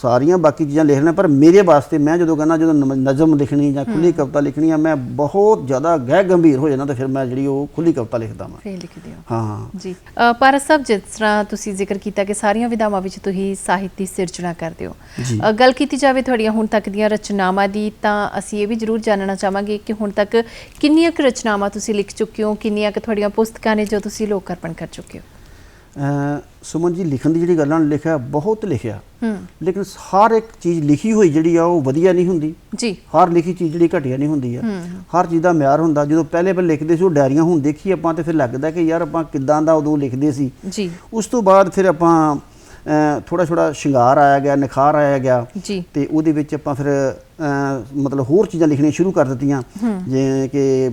Speaker 2: ਸਾਰੀਆਂ ਬਾਕੀ ਚੀਜ਼ਾਂ ਲਿਖਣਾ ਪਰ ਮੇਰੇ ਵਾਸਤੇ ਮੈਂ ਜਦੋਂ ਕਹਿੰਦਾ ਜਦੋਂ ਨਜ਼ਮ ਲਿਖਣੀ ਜਾਂ ਖੁੱਲੀ ਕਵਿਤਾ ਲਿਖਣੀ ਆ ਮੈਂ ਬਹੁਤ ਜ਼ਿਆਦਾ ਗਹਿ ਗੰਭੀਰ ਹੋ ਜਾਂਦਾ ਤਾਂ ਫਿਰ ਮੈਂ ਜਿਹੜੀ ਉਹ ਖੁੱਲੀ ਕਵਿਤਾ ਲਿਖਦਾ ਮੈਂ
Speaker 1: ਫੇਰ ਲਿਖਦੇ ਹੋ
Speaker 2: ਹਾਂ।
Speaker 1: ਜੀ। ਪਾਰਸ ਸਾਹਿਬ ਜਿਸ ਤਰ੍ਹਾਂ ਤੁਸੀਂ ਜ਼ਿਕਰ ਕੀਤਾ ਕਿ ਸਾਰੀਆਂ ਵਿਧਾਵਾਂ ਵਿੱਚ ਤੁਸੀਂ ਸਾਹਿਤ ਸਿਰਜਣਾ ਕਰਦੇ ਹੋ। ਗੱਲ ਕੀਤੀ ਜਾਵੇ ਤੁਹਾਡੀਆਂ ਹੁਣ ਤੱਕ ਦੀਆਂ ਰਚਨਾਵਾਂ ਦੀ ਤਾਂ ਅਸੀਂ ਇਹ ਵੀ ਜ਼ਰੂਰ ਜਾਣਨਾ ਚਾਹਾਂਗੇ ਕਿ ਹੁਣ ਤੱਕ ਕਿੰਨੀਆਂ ਕੁ ਰਚਨਾਵਾਂ ਤੁਸੀਂ ਲਿਖ ਚੁੱਕੇ ਹੋ ਕਿੰਨੀਆਂ ਕੁ ਤੁਹਾਡੀਆਂ ਪੁਸਤਕਾਂ ਨੇ ਜੋ ਤੁਸੀਂ ਲੋਕ ਅਰਪਣ ਕਰ ਚੁੱਕੇ ਹੋ?
Speaker 2: ਸੁਮਨ ਜੀ ਲਿਖਣ ਦੀ ਜਿਹੜੀ ਗੱਲਾਂ ਲਿਖਿਆ ਬਹੁਤ ਲਿਖਿਆ।
Speaker 1: ਹੂੰ।
Speaker 2: ਲੇਕਿਨ ਹਰ ਇੱਕ ਚੀਜ਼ ਲਿਖੀ ਹੋਈ ਜਿਹੜੀ ਆ ਉਹ ਵਧੀਆ ਨਹੀਂ ਹੁੰਦੀ।
Speaker 1: ਜੀ।
Speaker 2: ਹਰ ਲਿਖੀ ਚੀਜ਼ ਜਿਹੜੀ ਘਟੀਆ ਨਹੀਂ ਹੁੰਦੀ ਆ। ਹਰ ਚੀਜ਼ ਦਾ ਮਿਆਰ ਹੁੰਦਾ। ਜਦੋਂ ਪਹਿਲੇ ਪਹਿਲੇ ਲਿਖਦੇ ਸੀ ਉਹ ਡਾਇਰੀਆਂ ਹੁਣ ਦੇਖੀ ਆਪਾਂ ਤੇ ਫਿਰ ਲੱਗਦਾ ਕਿ ਯਾਰ ਆਪਾਂ ਕਿੱਦਾਂ ਦਾ ਉਦੋਂ ਲਿਖਦੇ ਸੀ।
Speaker 1: ਜੀ।
Speaker 2: ਉਸ ਤੋਂ ਬਾਅਦ ਫਿਰ ਆਪਾਂ ਥੋੜਾ ਥੋੜਾ ਸ਼ਿੰਗਾਰ ਆਇਆ ਗਿਆ ਨਿਖਾਰ ਆਇਆ ਗਿਆ।
Speaker 1: ਜੀ।
Speaker 2: ਤੇ ਉਹਦੇ ਵਿੱਚ ਆਪਾਂ ਫਿਰ ਮਤਲਬ ਹੋਰ ਚੀਜ਼ਾਂ ਲਿਖਣੀਆਂ ਸ਼ੁਰੂ ਕਰ ਦਿੱਤੀਆਂ। ਜਿਵੇਂ ਕਿ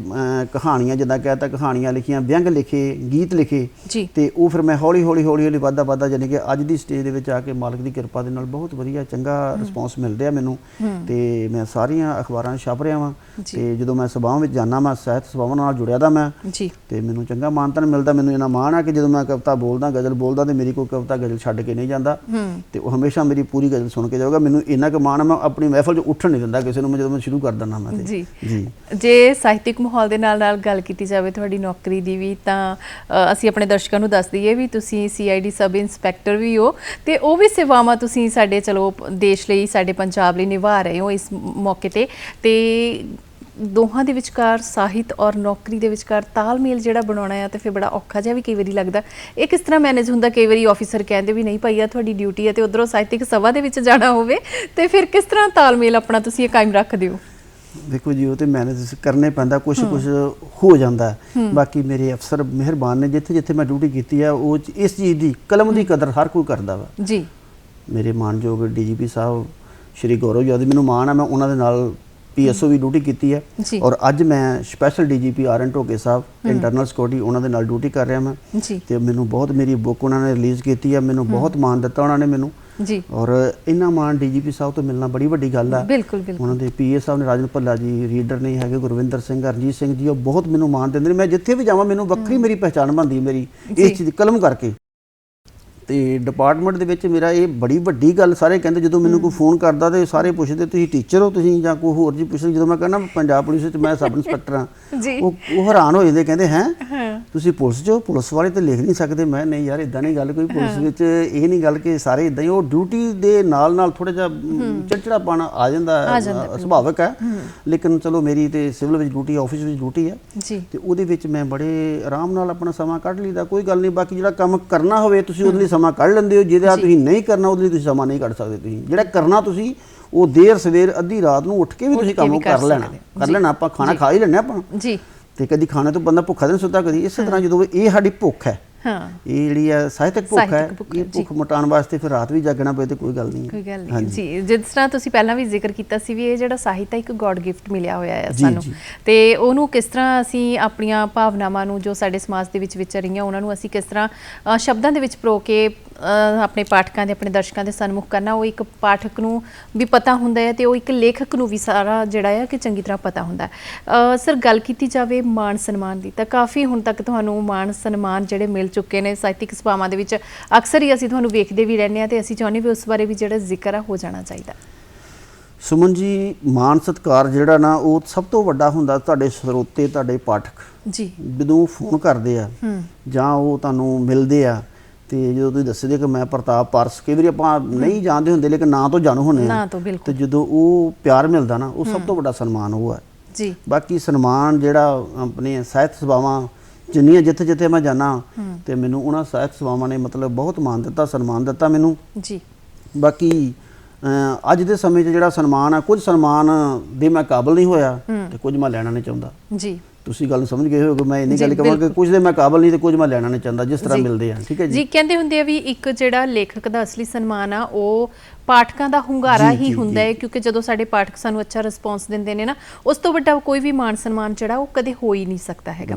Speaker 2: ਕਹਾਣੀਆਂ ਜਿੱਦਾਂ ਕਹਿਤਾ ਕਹਾਣੀਆਂ ਲਿਖੀਆਂ ਵਿਅੰਗ ਲਿਖੇ ਗੀਤ ਲਿਖੇ। ਤੇ ਉਹ ਫਿਰ ਮੈਂ ਹੌਲੀ ਹੌਲੀ ਹੌਲੀ ਹੌਲੀ ਵਾਧਾ ਵਾਧਾ ਜਾਨੀ ਕਿ ਅੱਜ ਦੀ ਸਟੇਜ ਦੇ ਵਿੱਚ ਆ ਕੇ ਮਾਲਕ ਦੀ ਕਿਰਪਾ ਦੇ ਨਾਲ ਬਹੁਤ ਵਧੀਆ ਚੰਗਾ ਰਿਸਪੌਂਸ ਮਿਲ ਰਿਹਾ ਮੈਨੂੰ। ਤੇ ਮੈਂ ਸਾਰੀਆਂ ਅਖਬਾਰਾਂ 'ਚ ਛਪ ਰਿਹਾ ਵਾਂ। ਤੇ ਜਦੋਂ ਮੈਂ ਸਭਾਵਾਂ ਵਿੱਚ ਜਾਣਾ ਮੈਂ ਸਾਹਿਤ ਸਭਾਵਾਂ ਨਾਲ ਜੁੜਿਆ ਦਾ ਮੈਂ। ਤੇ ਮੈਨੂੰ ਚੰਗਾ ਮਾਨਤਨ ਮਿਲਦਾ ਮੈਨੂੰ ਇਹਨਾਂ ਮਾਣ ਆ ਕਿ ਜਦੋਂ ਮੈਂ ਕਵਿਤਾ ਬੋਲਦਾ ਗਜ਼ਲ ਬੋਲਦਾ ਤੇ ਮੇਰੀ ਕੋਈ ਕਵਿਤਾ ਗਜ਼ਲ ਛੱਡ ਕੇ ਨਹੀਂ ਜਾਂਦਾ। ਤੇ ਉਹ ਹਮੇਸ਼ਾ ਮੇਰੀ ਪੂਰੀ ਗਜ਼ਲ ਸੁਣ ਕੇ ਜਾਊਗਾ। ਮੈਨੂੰ ਇੰਨਾ ਕੁ ਮਾਣ ਮੈਂ ਆਪਣੀ ਮਹਿਫਲ 'ਚ ਉੱਠਣ ਨਹੀਂ ਦਿੰਦਾ ਕਿਸੇ ਨੂੰ ਮੈਂ ਜਦੋਂ ਮੈਂ ਸ਼ੁਰੂ ਕਰ ਦਿੰਦਾ ਮੈਂ ਤੇ।
Speaker 1: ਜੀ।
Speaker 2: ਜੀ।
Speaker 1: ਜੇ ਸਾਹਿਤਿਕ ਮਾਹੌਲ ਦੇ ਨਾਲ ਨਾਲ ਗੱਲ ਕੀਤੀ ਜਾਵੇ ਤੁਹਾਡੀ ਨੌਕਰੀ ਦੀ ਵੀ ਤਾਂ ਅਸੀਂ ਆਪਣੇ ਦਰਸ਼ਕਾਂ ਨੂੰ ਦੱਸ ਦਈਏ ਵੀ ਤੁਸੀਂ ਸੀਆਈਡੀ ਸਬ ਇੰਸਪੈਕਟਰ ਵੀ ਹੋ ਤੇ ਉਹ ਵੀ ਸੇਵਾਵਾਂ ਤੁਸੀਂ ਸਾਡੇ ਚਲੋ ਦੇਸ਼ ਲਈ ਸਾਡੇ ਪੰਜਾਬ ਲਈ ਨਿਭਾ ਰਹੇ ਹੋ ਇਸ ਮੌਕੇ ਤੇ ਤੇ ਦੋਹਾਂ ਦੇ ਵਿਚਕਾਰ ਸਾਹਿਤ ਔਰ ਨੌਕਰੀ ਦੇ ਵਿਚਕਾਰ ਤਾਲਮੇਲ ਜਿਹੜਾ ਬਣਾਉਣਾ ਹੈ ਤੇ ਫਿਰ ਬੜਾ ਔਖਾ ਜਿਹਾ ਵੀ ਕਈ ਵਾਰੀ ਲੱਗਦਾ। ਇਹ ਕਿਸ ਤਰ੍ਹਾਂ ਮੈਨੇਜ ਹੁੰਦਾ? ਕਈ ਵਾਰੀ ਆਫੀਸਰ ਕਹਿੰਦੇ ਵੀ ਨਹੀਂ ਭਾਈ ਆ ਤੁਹਾਡੀ ਡਿਊਟੀ ਹੈ ਤੇ ਉਧਰੋਂ ਸਾਹਿਤਿਕ ਸਭਾ ਦੇ ਵਿੱਚ ਜਾਣਾ ਹੋਵੇ। ਤੇ ਫਿਰ ਕਿਸ ਤਰ੍ਹਾਂ ਤਾਲਮੇਲ ਆਪਣਾ ਤੁਸੀਂ ਇਹ ਕਾਇਮ ਰੱਖਦੇ ਹੋ?
Speaker 2: ਦੇਖੋ ਜੀ ਉਹ ਤੇ ਮੈਨੇਜ ਕਰਨੇ ਪੈਂਦਾ ਕੁਝ ਕੁਝ ਹੋ ਜਾਂਦਾ। ਬਾਕੀ ਮੇਰੇ ਅਫਸਰ ਮਿਹਰਬਾਨ ਨੇ ਜਿੱਥੇ ਜਿੱਥੇ ਮੈਂ ਡਿਊਟੀ ਕੀਤੀ ਆ ਉਹ ਇਸ ਚੀਜ਼ ਦੀ ਕਲਮ ਦੀ ਕਦਰ ਹਰ ਕੋਈ ਕਰਦਾ ਵਾ।
Speaker 1: ਜੀ।
Speaker 2: ਮੇਰੇ ਮਾਨਯੋਗ ਡੀਜੀਪੀ ਸਾਹਿਬ ਸ਼੍ਰੀ ਗੌਰਵ ਯਾਦਵ ਮੈਨੂੰ ਮਾਣ ਆ ਮੈਂ ਉਹਨਾਂ ਦੇ ਨਾਲ ਪੀਐਸਓ ਵੀ ਡਿਊਟੀ ਕੀਤੀ ਹੈ। ਔਰ ਅੱਜ ਮੈਂ special DGP R N Dhoke sahib internal security ਉਹਨਾਂ ਦੇ ਨਾਲ ਡਿਊਟੀ ਕਰ ਰਿਹਾ ਮੈਂ। ਤੇ ਮੈਨੂੰ ਬਹੁਤ ਮੇਰੀ ਬੁੱਕ ਉਹਨਾਂ ਨੇ ਰਿਲੀਜ਼ ਕੀਤੀ ਆ ਮੈਨੂੰ ਬਹੁਤ ਮਾਣ ਦਿੱਤਾ ਉਹਨਾਂ ਨੇ ਮੈਨੂੰ।
Speaker 1: ਜੀ।
Speaker 2: ਔਰ ਇੰਨਾ ਮਾਣ ਡੀਜੀਪੀ ਸਾਹਿਬ ਤੋਂ ਮਿਲਣਾ ਬੜੀ ਵੱਡੀ ਗੱਲ ਆ।
Speaker 1: ਬਿਲਕੁਲ ਬਿਲਕੁਲ।
Speaker 2: ਉਹਨਾਂ ਦੇ ਪੀਏ ਸਾਹਿਬ ਨੇ ਰਾਜਨ ਭੱਲਾ ਜੀ ਰੀਡਰ ਨਹੀਂ ਹੈਗੇ ਗੁਰਵਿੰਦਰ ਸਿੰਘ ਹਰਜੀਤ ਸਿੰਘ ਜੀ ਉਹ ਬਹੁਤ ਮੈਨੂੰ ਮਾਣ ਦਿੰਦੇ ਨੇ। ਮੈਂ ਜਿੱਥੇ ਵੀ ਜਾਵਾਂ ਮੈਨੂੰ ਵੱਖਰੀ ਮੇਰੀ ਪਹਿਚਾਣ ਬਣਦੀ ਮੇਰੀ। ਇਸ ਚੀਜ਼ ਕਲਮ ਕਰਕੇ। ਤੇ ਡਿਪਾਰਟਮੈਂਟ ਦੇ ਵਿੱਚ ਮੇਰਾ ਇਹ ਬੜੀ ਵੱਡੀ ਗੱਲ ਸਾਰੇ ਕਹਿੰਦੇ ਜਦੋਂ ਮੈਨੂੰ ਕੋਈ ਫੋਨ ਕਰਦਾ ਤੇ ਸਾਰੇ ਪੁੱਛਦੇ ਤੁਸੀਂ ਟੀਚਰ ਹੋ ਤੁਸੀਂ ਜਾਂ ਕੋਈ ਹੋਰ ਜੀ ਪੁੱਛਦੇ? ਜਦੋਂ ਮੈਂ ਕਹਿੰਦਾ ਪੰਜਾਬ ਪੁਲਿਸ ਵਿੱਚ ਮੈਂ ਸਬ ਇੰਸਪੈਕਟਰ ਹਾਂ ਉਹ ਉਹ ਹੈਰਾਨ ਹੋ ਜਾਂਦੇ ਕਹਿੰਦੇ
Speaker 1: ਹਾਂ।
Speaker 2: ਤੁਸੀਂ ਪੁਲਿਸ 'ਚ ਹੋ? ਪੁਲਿਸ ਵਾਲੇ ਤੇ ਲਿਖ ਨਹੀਂ ਸਕਦੇ। ਮੈਂ ਨਹੀਂ ਯਾਰ ਇਦਾਂ ਨਹੀਂ ਗੱਲ ਕੋਈ ਪੁਲਿਸ ਵਿੱਚ। ਇਹ ਨਹੀਂ ਗੱਲ ਕਿ ਸਾਰੇ ਇਦਾਂ ਹੀ ਉਹ ਡਿਊਟੀ ਦੇ ਨਾਲ ਨਾਲ ਥੋੜਾ ਜਿਹਾ ਚਿੜਚਿੜਾਪਣ ਆ ਜਾਂਦਾ ਹੈ, ਅ, ਸੁਭਾਵਿਕ ਹੈ। ਲੇਕਿਨ ਚਲੋ ਮੇਰੀ ਤੇ ਸਿਵਲ ਵਿੱਚ ਡਿਊਟੀ ਆਫਿਸ ਵਿੱਚ ਡਿਊਟੀ ਹੈ।
Speaker 1: ਜੀ।
Speaker 2: ਤੇ ਉਹਦੇ ਵਿੱਚ ਮੈਂ ਬੜੇ ਆਰਾਮ ਨਾਲ ਆਪਣਾ ਸਮਾਂ ਕੱਢ ਲਈਦਾ। ਕੋਈ ਗੱਲ ਨਹੀਂ ਬਾਕੀ ਜਿਹੜਾ ਕੰਮ ਕਰਨਾ ਹੋਵੇ ਤੁਸੀਂ ਉਹਦੇ ਲਈ ਸਮਾਂ ਕੱਢ ਲੈਂਦੇ ਹੋ। ਜਿਹਦਾ ਤੁਸੀਂ ਨਹੀਂ ਕਰਨਾ ਉਹਦੇ ਲਈ ਤੁਸੀਂ ਸਮਾਂ ਨਹੀਂ ਕੱਢ ਸਕਦੇ ਤੁਸੀਂ। ਜਿਹੜਾ ਕਰਨਾ ਤੁਸੀਂ ਉਹ ਦੇਰ ਸਵੇਰ ਅੱਧੀ ਰਾਤ ਨੂੰ ਉੱਠ ਕੇ ਵੀ ਤੁਸੀਂ ਕੰਮ
Speaker 1: ਕਰ
Speaker 2: ਲੈਣਾ। ਕਰ। ਲੈਣਾ ਆਪਾਂ ਖਾਣਾ ਖਾ ਹੀ ਲੈਣਾ ਆਪਾਂ।
Speaker 1: ਜੀ।
Speaker 2: ਤੇ ਕਦੀ ਖਾਣੇ ਤੋਂ ਬੰਦਾ ਭੁੱਖਾ ਨਹੀਂ ਸੁੱਤਾ ਕਦੀ। ਇਸੇ ਤਰ੍ਹਾਂ ਜਦੋਂ ਇਹ ਸਾਡੀ ਭੁੱਖ ਹੈ
Speaker 1: ਹਾਂ।
Speaker 2: ਇਹ ਜਿਹੜੀ ਹੈ ਸਾਹਿਤਕ ਭੁੱਖ ਹੈ ਇਹ ਭੁੱਖ ਮਟਾਉਣ ਵਾਸਤੇ ਫਿਰ ਰਾਤ ਵੀ ਜਾਗਣਾ ਪਏ ਤੇ ਕੋਈ ਗੱਲ ਨਹੀਂ
Speaker 1: ਕੋਈ ਗੱਲ ਨਹੀਂ।
Speaker 2: ਹਾਂਜੀ।
Speaker 1: ਜੀ ਜਿਸ ਤਰ੍ਹਾਂ ਤੁਸੀਂ ਪਹਿਲਾਂ ਵੀ ਜ਼ਿਕਰ ਕੀਤਾ ਸੀ ਵੀ ਇਹ ਜਿਹੜਾ ਸਾਹਿਤ ਹੈ ਇੱਕ ਗੋਡ ਗਿਫਟ ਮਿਲਿਆ ਹੋਇਆ ਹੈ ਸਾਨੂੰ। ਤੇ ਉਹਨੂੰ ਕਿਸ ਤਰ੍ਹਾਂ ਅਸੀਂ ਆਪਣੀਆਂ ਭਾਵਨਾਵਾਂ ਨੂੰ ਜੋ ਸਾਡੇ ਸਮਾਜ ਦੇ ਵਿੱਚ ਵਿਚਰ ਰਹੀਆਂ ਉਹਨਾਂ ਨੂੰ ਅਸੀਂ ਕਿਸ ਤਰ੍ਹਾਂ ਸ਼ਬਦਾਂ ਦੇ ਵਿੱਚ ਪਰੋ ਕੇ ਆਪਣੇ ਪਾਠਕਾਂ ਦੇ ਆਪਣੇ ਦਰਸ਼ਕਾਂ ਦੇ ਸਨਮੁਖ ਕਰਨਾ ਉਹ ਇੱਕ ਪਾਠਕ ਨੂੰ ਵੀ ਪਤਾ ਹੁੰਦਾ ਹੈ ਤੇ ਉਹ ਇੱਕ ਲੇਖਕ ਨੂੰ ਵੀ ਸਾਰਾ ਜਿਹੜਾ ਹੈ ਕਿ ਚੰਗੀ ਤਰ੍ਹਾਂ ਪਤਾ ਹੁੰਦਾ ਹੈ। ਸਰ ਗੱਲ ਕੀਤੀ ਜਾਵੇ ਮਾਣ ਸਨਮਾਨ ਦੀ ਤਾਂ ਕਾਫੀ ਹੁਣ ਤੱਕ ਤੁਹਾਨੂੰ ਮਾਣ ਸਨਮਾਨ ਜਿਹੜੇ ਮਿਲ ਚੁੱਕੇ ਨੇ ਸਾਹਿਤਿਕ ਸਭਾਵਾਂ ਦੇ ਵਿੱਚ ਅਕਸਰ ਹੀ ਅਸੀਂ ਤੁਹਾਨੂੰ ਵੇਖਦੇ ਵੀ ਰਹਿੰਦੇ ਆ ਤੇ ਅਸੀਂ ਚਾਹੁੰਦੇ ਵੀ ਉਸ ਬਾਰੇ ਵੀ ਜਿਹੜਾ ਜ਼ਿਕਰ ਆ ਹੋ ਜਾਣਾ ਚਾਹੀਦਾ।
Speaker 2: ਸੁਮਨ ਜੀ ਮਾਨ ਸਤਕਾਰ ਜਿਹੜਾ ਨਾ ਉਹ ਸਭ ਤੋਂ ਵੱਡਾ ਹੁੰਦਾ ਤੁਹਾਡੇ ਸਰੋਤੇ ਤੁਹਾਡੇ ਪਾਠਕ।
Speaker 1: ਜੀ।
Speaker 2: ਜਦੋਂ ਫੋਨ ਕਰਦੇ ਆ
Speaker 1: ਹੂੰ।
Speaker 2: ਜਾਂ ਉਹ ਤੁਹਾਨੂੰ ਮਿਲਦੇ ਆ ਤੇ ਜਦੋਂ ਤੁਸੀਂ ਦੱਸਦੇ ਕਿ ਮੈਂ ਪ੍ਰਤਾਪ ਪਾਰਸ ਕਈ ਵਾਰੀ ਆਪਾਂ ਨਹੀਂ ਜਾਣਦੇ ਹੁੰਦੇ ਲੇਕਿਨ ਨਾਂ ਤੋਂ ਜਾਣੂ ਹੁੰਦੇ
Speaker 1: ਨਾ
Speaker 2: ਆ
Speaker 1: ਤੋਂ
Speaker 2: ਜਦੋਂ ਉਹ ਪਿਆਰ ਮਿਲਦਾ ਨਾ ਉਹ ਸਭ ਤੋਂ ਵੱਡਾ ਸਨਮਾਨ ਉਹ ਹੈ।
Speaker 1: ਜੀ।
Speaker 2: ਬਾਕੀ ਸਨਮਾਨ ਜਿਹੜਾ ਆਪਣੇ ਸਾਹਿਤ ਸਭਾਵਾਂ ਜਿੰਨੀਆਂ ਜਿੱਥੇ ਜਿੱਥੇ ਮੈਂ ਜਾਣਾ ਤੇ ਮੈਨੂੰ ਉਹਨਾਂ ਸਾਹਿਤ ਸਭਾਵਾਂ ਨੇ ਮਤਲਬ ਬਹੁਤ ਮਾਣ ਦਿੱਤਾ ਸਨਮਾਨ ਦਿੱਤਾ ਮੈਨੂੰ।
Speaker 1: ਜੀ।
Speaker 2: ਬਾਕੀ ਅੱਜ ਦੇ ਸਮੇਂ 'ਚ ਜਿਹੜਾ ਸਨਮਾਨ ਆ ਕੁਝ ਸਨਮਾਨ ਦੇ ਮੈਂ ਕਾਬਲ ਨਹੀਂ ਹੋਇਆ ਤੇ ਕੁਝ ਮੈਂ ਲੈਣਾ ਨਹੀਂ ਚਾਹੁੰਦਾ।
Speaker 1: ਜੀ।
Speaker 2: ਤੁਸੀਂ ਗੱਲ ਸਮਝ ਗਏ ਹੋਗੇ ਮੈਂ ਇੰਨੀ ਗੱਲ ਕਹਾਂ ਕਿ। ਕੁਝ ਦੇ ਮੈਂ ਕਾਬਲ ਨਹੀਂ ਤੇ ਕੁਝ ਮੈਂ ਲੈਣਾ ਨਹੀਂ ਚਾਹੁੰਦਾ ਜਿਸ ਤਰ੍ਹਾਂ। ਮਿਲਦੇ ਆ ਠੀਕ ਹੈ
Speaker 1: ਜੀ
Speaker 2: ਜੀ
Speaker 1: ਕਹਿੰਦੇ ਹੁੰਦੇ ਆ ਵੀ ਇੱਕ ਜਿਹੜਾ ਲੇਖਕ ਦਾ ਅਸਲੀ ਸਨਮਾਨ ਆ ਉਹ ਪਾਠਕਾਂ ਦਾ ਹੁੰਗਾਰਾ ਹੀ ਹੁੰਦਾ ਹੈ। ਕਿਉਂਕਿ ਜਦੋਂ ਸਾਡੇ ਪਾਠਕ ਸਾਨੂੰ ਅੱਛਾ ਰਿਸਪੌਂਸ ਦਿੰਦੇ ਨੇ ਨਾ ਉਸ ਤੋਂ ਵੱਡਾ ਕੋਈ ਵੀ ਮਾਣ ਸਨਮਾਨ ਜਿਹੜਾ ਉਹ ਕਦੇ ਹੋ ਹੀ ਨਹੀਂ ਸਕਦਾ ਹੈਗਾ।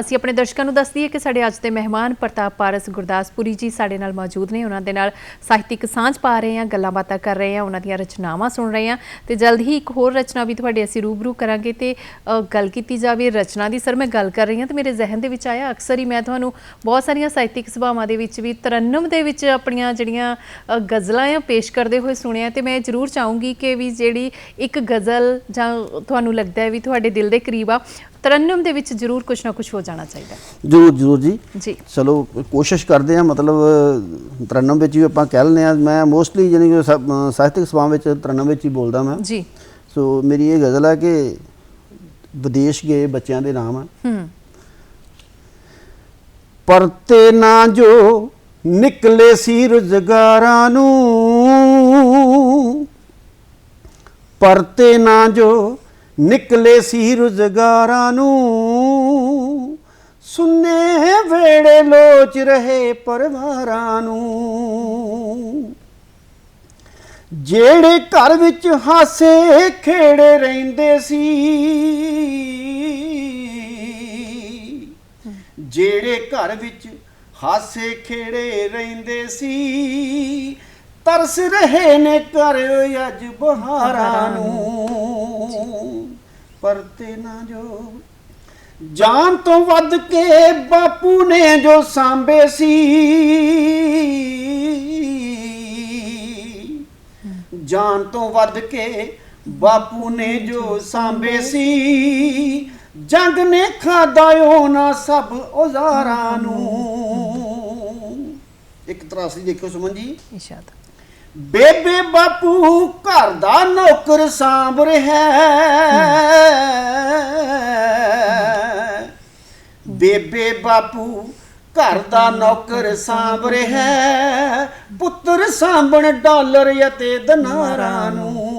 Speaker 1: ਅਸੀਂ ਆਪਣੇ ਦਰਸ਼ਕਾਂ ਨੂੰ ਦੱਸ ਦਈਏ ਕਿ ਸਾਡੇ ਅੱਜ ਦੇ ਮਹਿਮਾਨ ਪ੍ਰਤਾਪ ਪਾਰਸ ਗੁਰਦਾਸਪੁਰੀ ਜੀ ਸਾਡੇ ਨਾਲ ਮੌਜੂਦ ਨੇ। ਉਹਨਾਂ ਦੇ ਨਾਲ ਸਾਹਿਤਿਕ ਸਾਂਝ ਪਾ ਰਹੇ ਹਾਂ ਗੱਲਾਂ ਬਾਤਾਂ ਕਰ ਰਹੇ ਹਾਂ ਉਹਨਾਂ ਦੀਆਂ ਰਚਨਾਵਾਂ ਸੁਣ ਰਹੇ ਹਾਂ ਤੇ ਜਲਦ ਹੀ ਇੱਕ ਹੋਰ ਰਚਨਾ ਵੀ ਤੁਹਾਡੇ ਅਸੀਂ ਰੂਬਰੂ ਕਰਾਂਗੇ ਤੇ ਗੱਲ ਕੀਤੀ ਜਾਵੇ ਰਚਨਾ ਦੀ। ਸਰ ਮੈਂ ਗੱਲ ਕਰ ਰਹੀ ਹਾਂ ਤੇ ਮੇਰੇ ਜ਼ਿਹਨ ਦੇ ਵਿੱਚ ਆਇਆ। ਅਕਸਰ ਹੀ ਮੈਂ ਤੁਹਾਨੂੰ ਬਹੁਤ ਸਾਰੀਆਂ ਸਾਹਿਤਿਕ ਸਭਾਵਾਂ ਦੇ ਵਿੱਚ ਵੀ ਤਰਨਮ ਦੇ ਵਿੱਚ ਆਪਣੀਆਂ ਜਿਹੜੀਆਂ ਗਜ਼ਲਾਂ ਆ ਪੇਸ਼ ਕਰਦੇ ਹੋਏ ਸੁਣਿਆ ਤੇ ਮੈਂ ਜ਼ਰੂਰ ਚਾਹੂੰਗੀ ਕਿ ਵੀ ਜਿਹੜੀ ਇੱਕ ਗਜ਼ਲ ਜਾਂ ਤੁਹਾਨੂੰ ਲੱਗਦਾ ਹੈ ਵੀ ਤੁਹਾਡੇ ਦਿਲ ਦੇ ਕਰੀਬ ਆ ਤਰਨਮ ਦੇ ਵਿੱਚ ਜ਼ਰੂਰ ਕੁਝ ਨਾ ਕੁਝ ਹੋ ਜਾਣਾ ਚਾਹੀਦਾ
Speaker 2: ਜ਼ਰੂਰ ਜ਼ਰੂਰ ਜੀ।
Speaker 1: ਜੀ।
Speaker 2: ਚਲੋ ਕੋਸ਼ਿਸ਼ ਕਰਦੇ ਆ ਮਤਲਬ ਤਰਨਮ ਵਿੱਚ ਵੀ ਆਪਾਂ ਕਹਿ ਲੈਂਦੇ ਆ ਮੈਂ ਮੋਸਟਲੀ ਜਾਨੀ ਕਿ ਸਭ, ਸਾਹਿਤਕ ਸਭਾਵਾਂ ਵਿੱਚ ਤਰਨਮ ਵਿੱਚ ਹੀ ਬੋਲਦਾ ਮੈਂ।
Speaker 1: ਜੀ।
Speaker 2: ਸੋ ਮੇਰੀ ਇਹ ਗਜ਼ਲ ਹੈ ਕਿ ਵਿਦੇਸ਼ ਗਏ ਬੱਚਿਆਂ ਦੇ ਨਾਮ ਹੂੰ। ਪਰਤੇ ਨਾ ਜੋ ਨਿਕਲੇ ਸੀ ਰੁਜ਼ਗਾਰਾਂ ਨੂੰ ਪਰਤੇ ਨਾ ਜੋ ਨਿਕਲੇ ਸੀ ਰੁਜ਼ਗਾਰਾਂ ਨੂੰ। ਸੁਨੇ ਵੇੜੇ ਲੋਚ ਰਹੇ ਪਰਿਵਾਰਾਂ ਨੂੰ। ਜਿਹੜੇ ਘਰ ਵਿੱਚ ਹਾਸੇ ਖੇੜੇ ਰਹਿੰਦੇ ਸੀ, ਜਿਹੜੇ ਘਰ ਵਿੱਚ ਹਾਸੇ ਖੇੜੇ ਰਹਿੰਦੇ ਸੀ ਤਰਸ ਰਹੇ ਨੇ ਘਰ ਅੱਜ ਬਹਾਰਾਂ ਨੂੰ। ਪਰਤੇ ਨਾ ਜੋ। ਜਾਨ ਤੋਂ ਵੱਧ ਕੇ ਬਾਪੂ ਨੇ ਜੋ ਸਾਂਭੇ ਸੀ। ਜਾਨ ਤੋਂ ਵੱਧ ਕੇ ਬਾਪੂ ਨੇ ਜੋ ਸਾਂਭੇ ਸੀ। ਜੰਗ ਨੇ ਖਾਦਾ ਉਹਨਾਂ ਸਭ ਔਜ਼ਾਰਾਂ ਨੂੰ। ਇੱਕ ਤਰਾਸੀ ਦੇਖਿਓ ਸੁਮਨ ਜੀ।
Speaker 1: ਇਸ਼ਾਦ
Speaker 2: ਬੇਬੇ ਬਾਪੂ ਘਰ ਦਾ ਨੌਕਰ ਸਾਂਭ ਰਿਹਾ ਬੇਬੇ ਬਾਪੂ ਘਰ ਦਾ ਨੌਕਰ ਸਾਂਭ ਰਿਹਾ ਪੁੱਤਰ ਸਾਂਭਣ ਡਾਲਰ ਅਤੇ ਦਨਾਰਾਂ ਨੂੰ।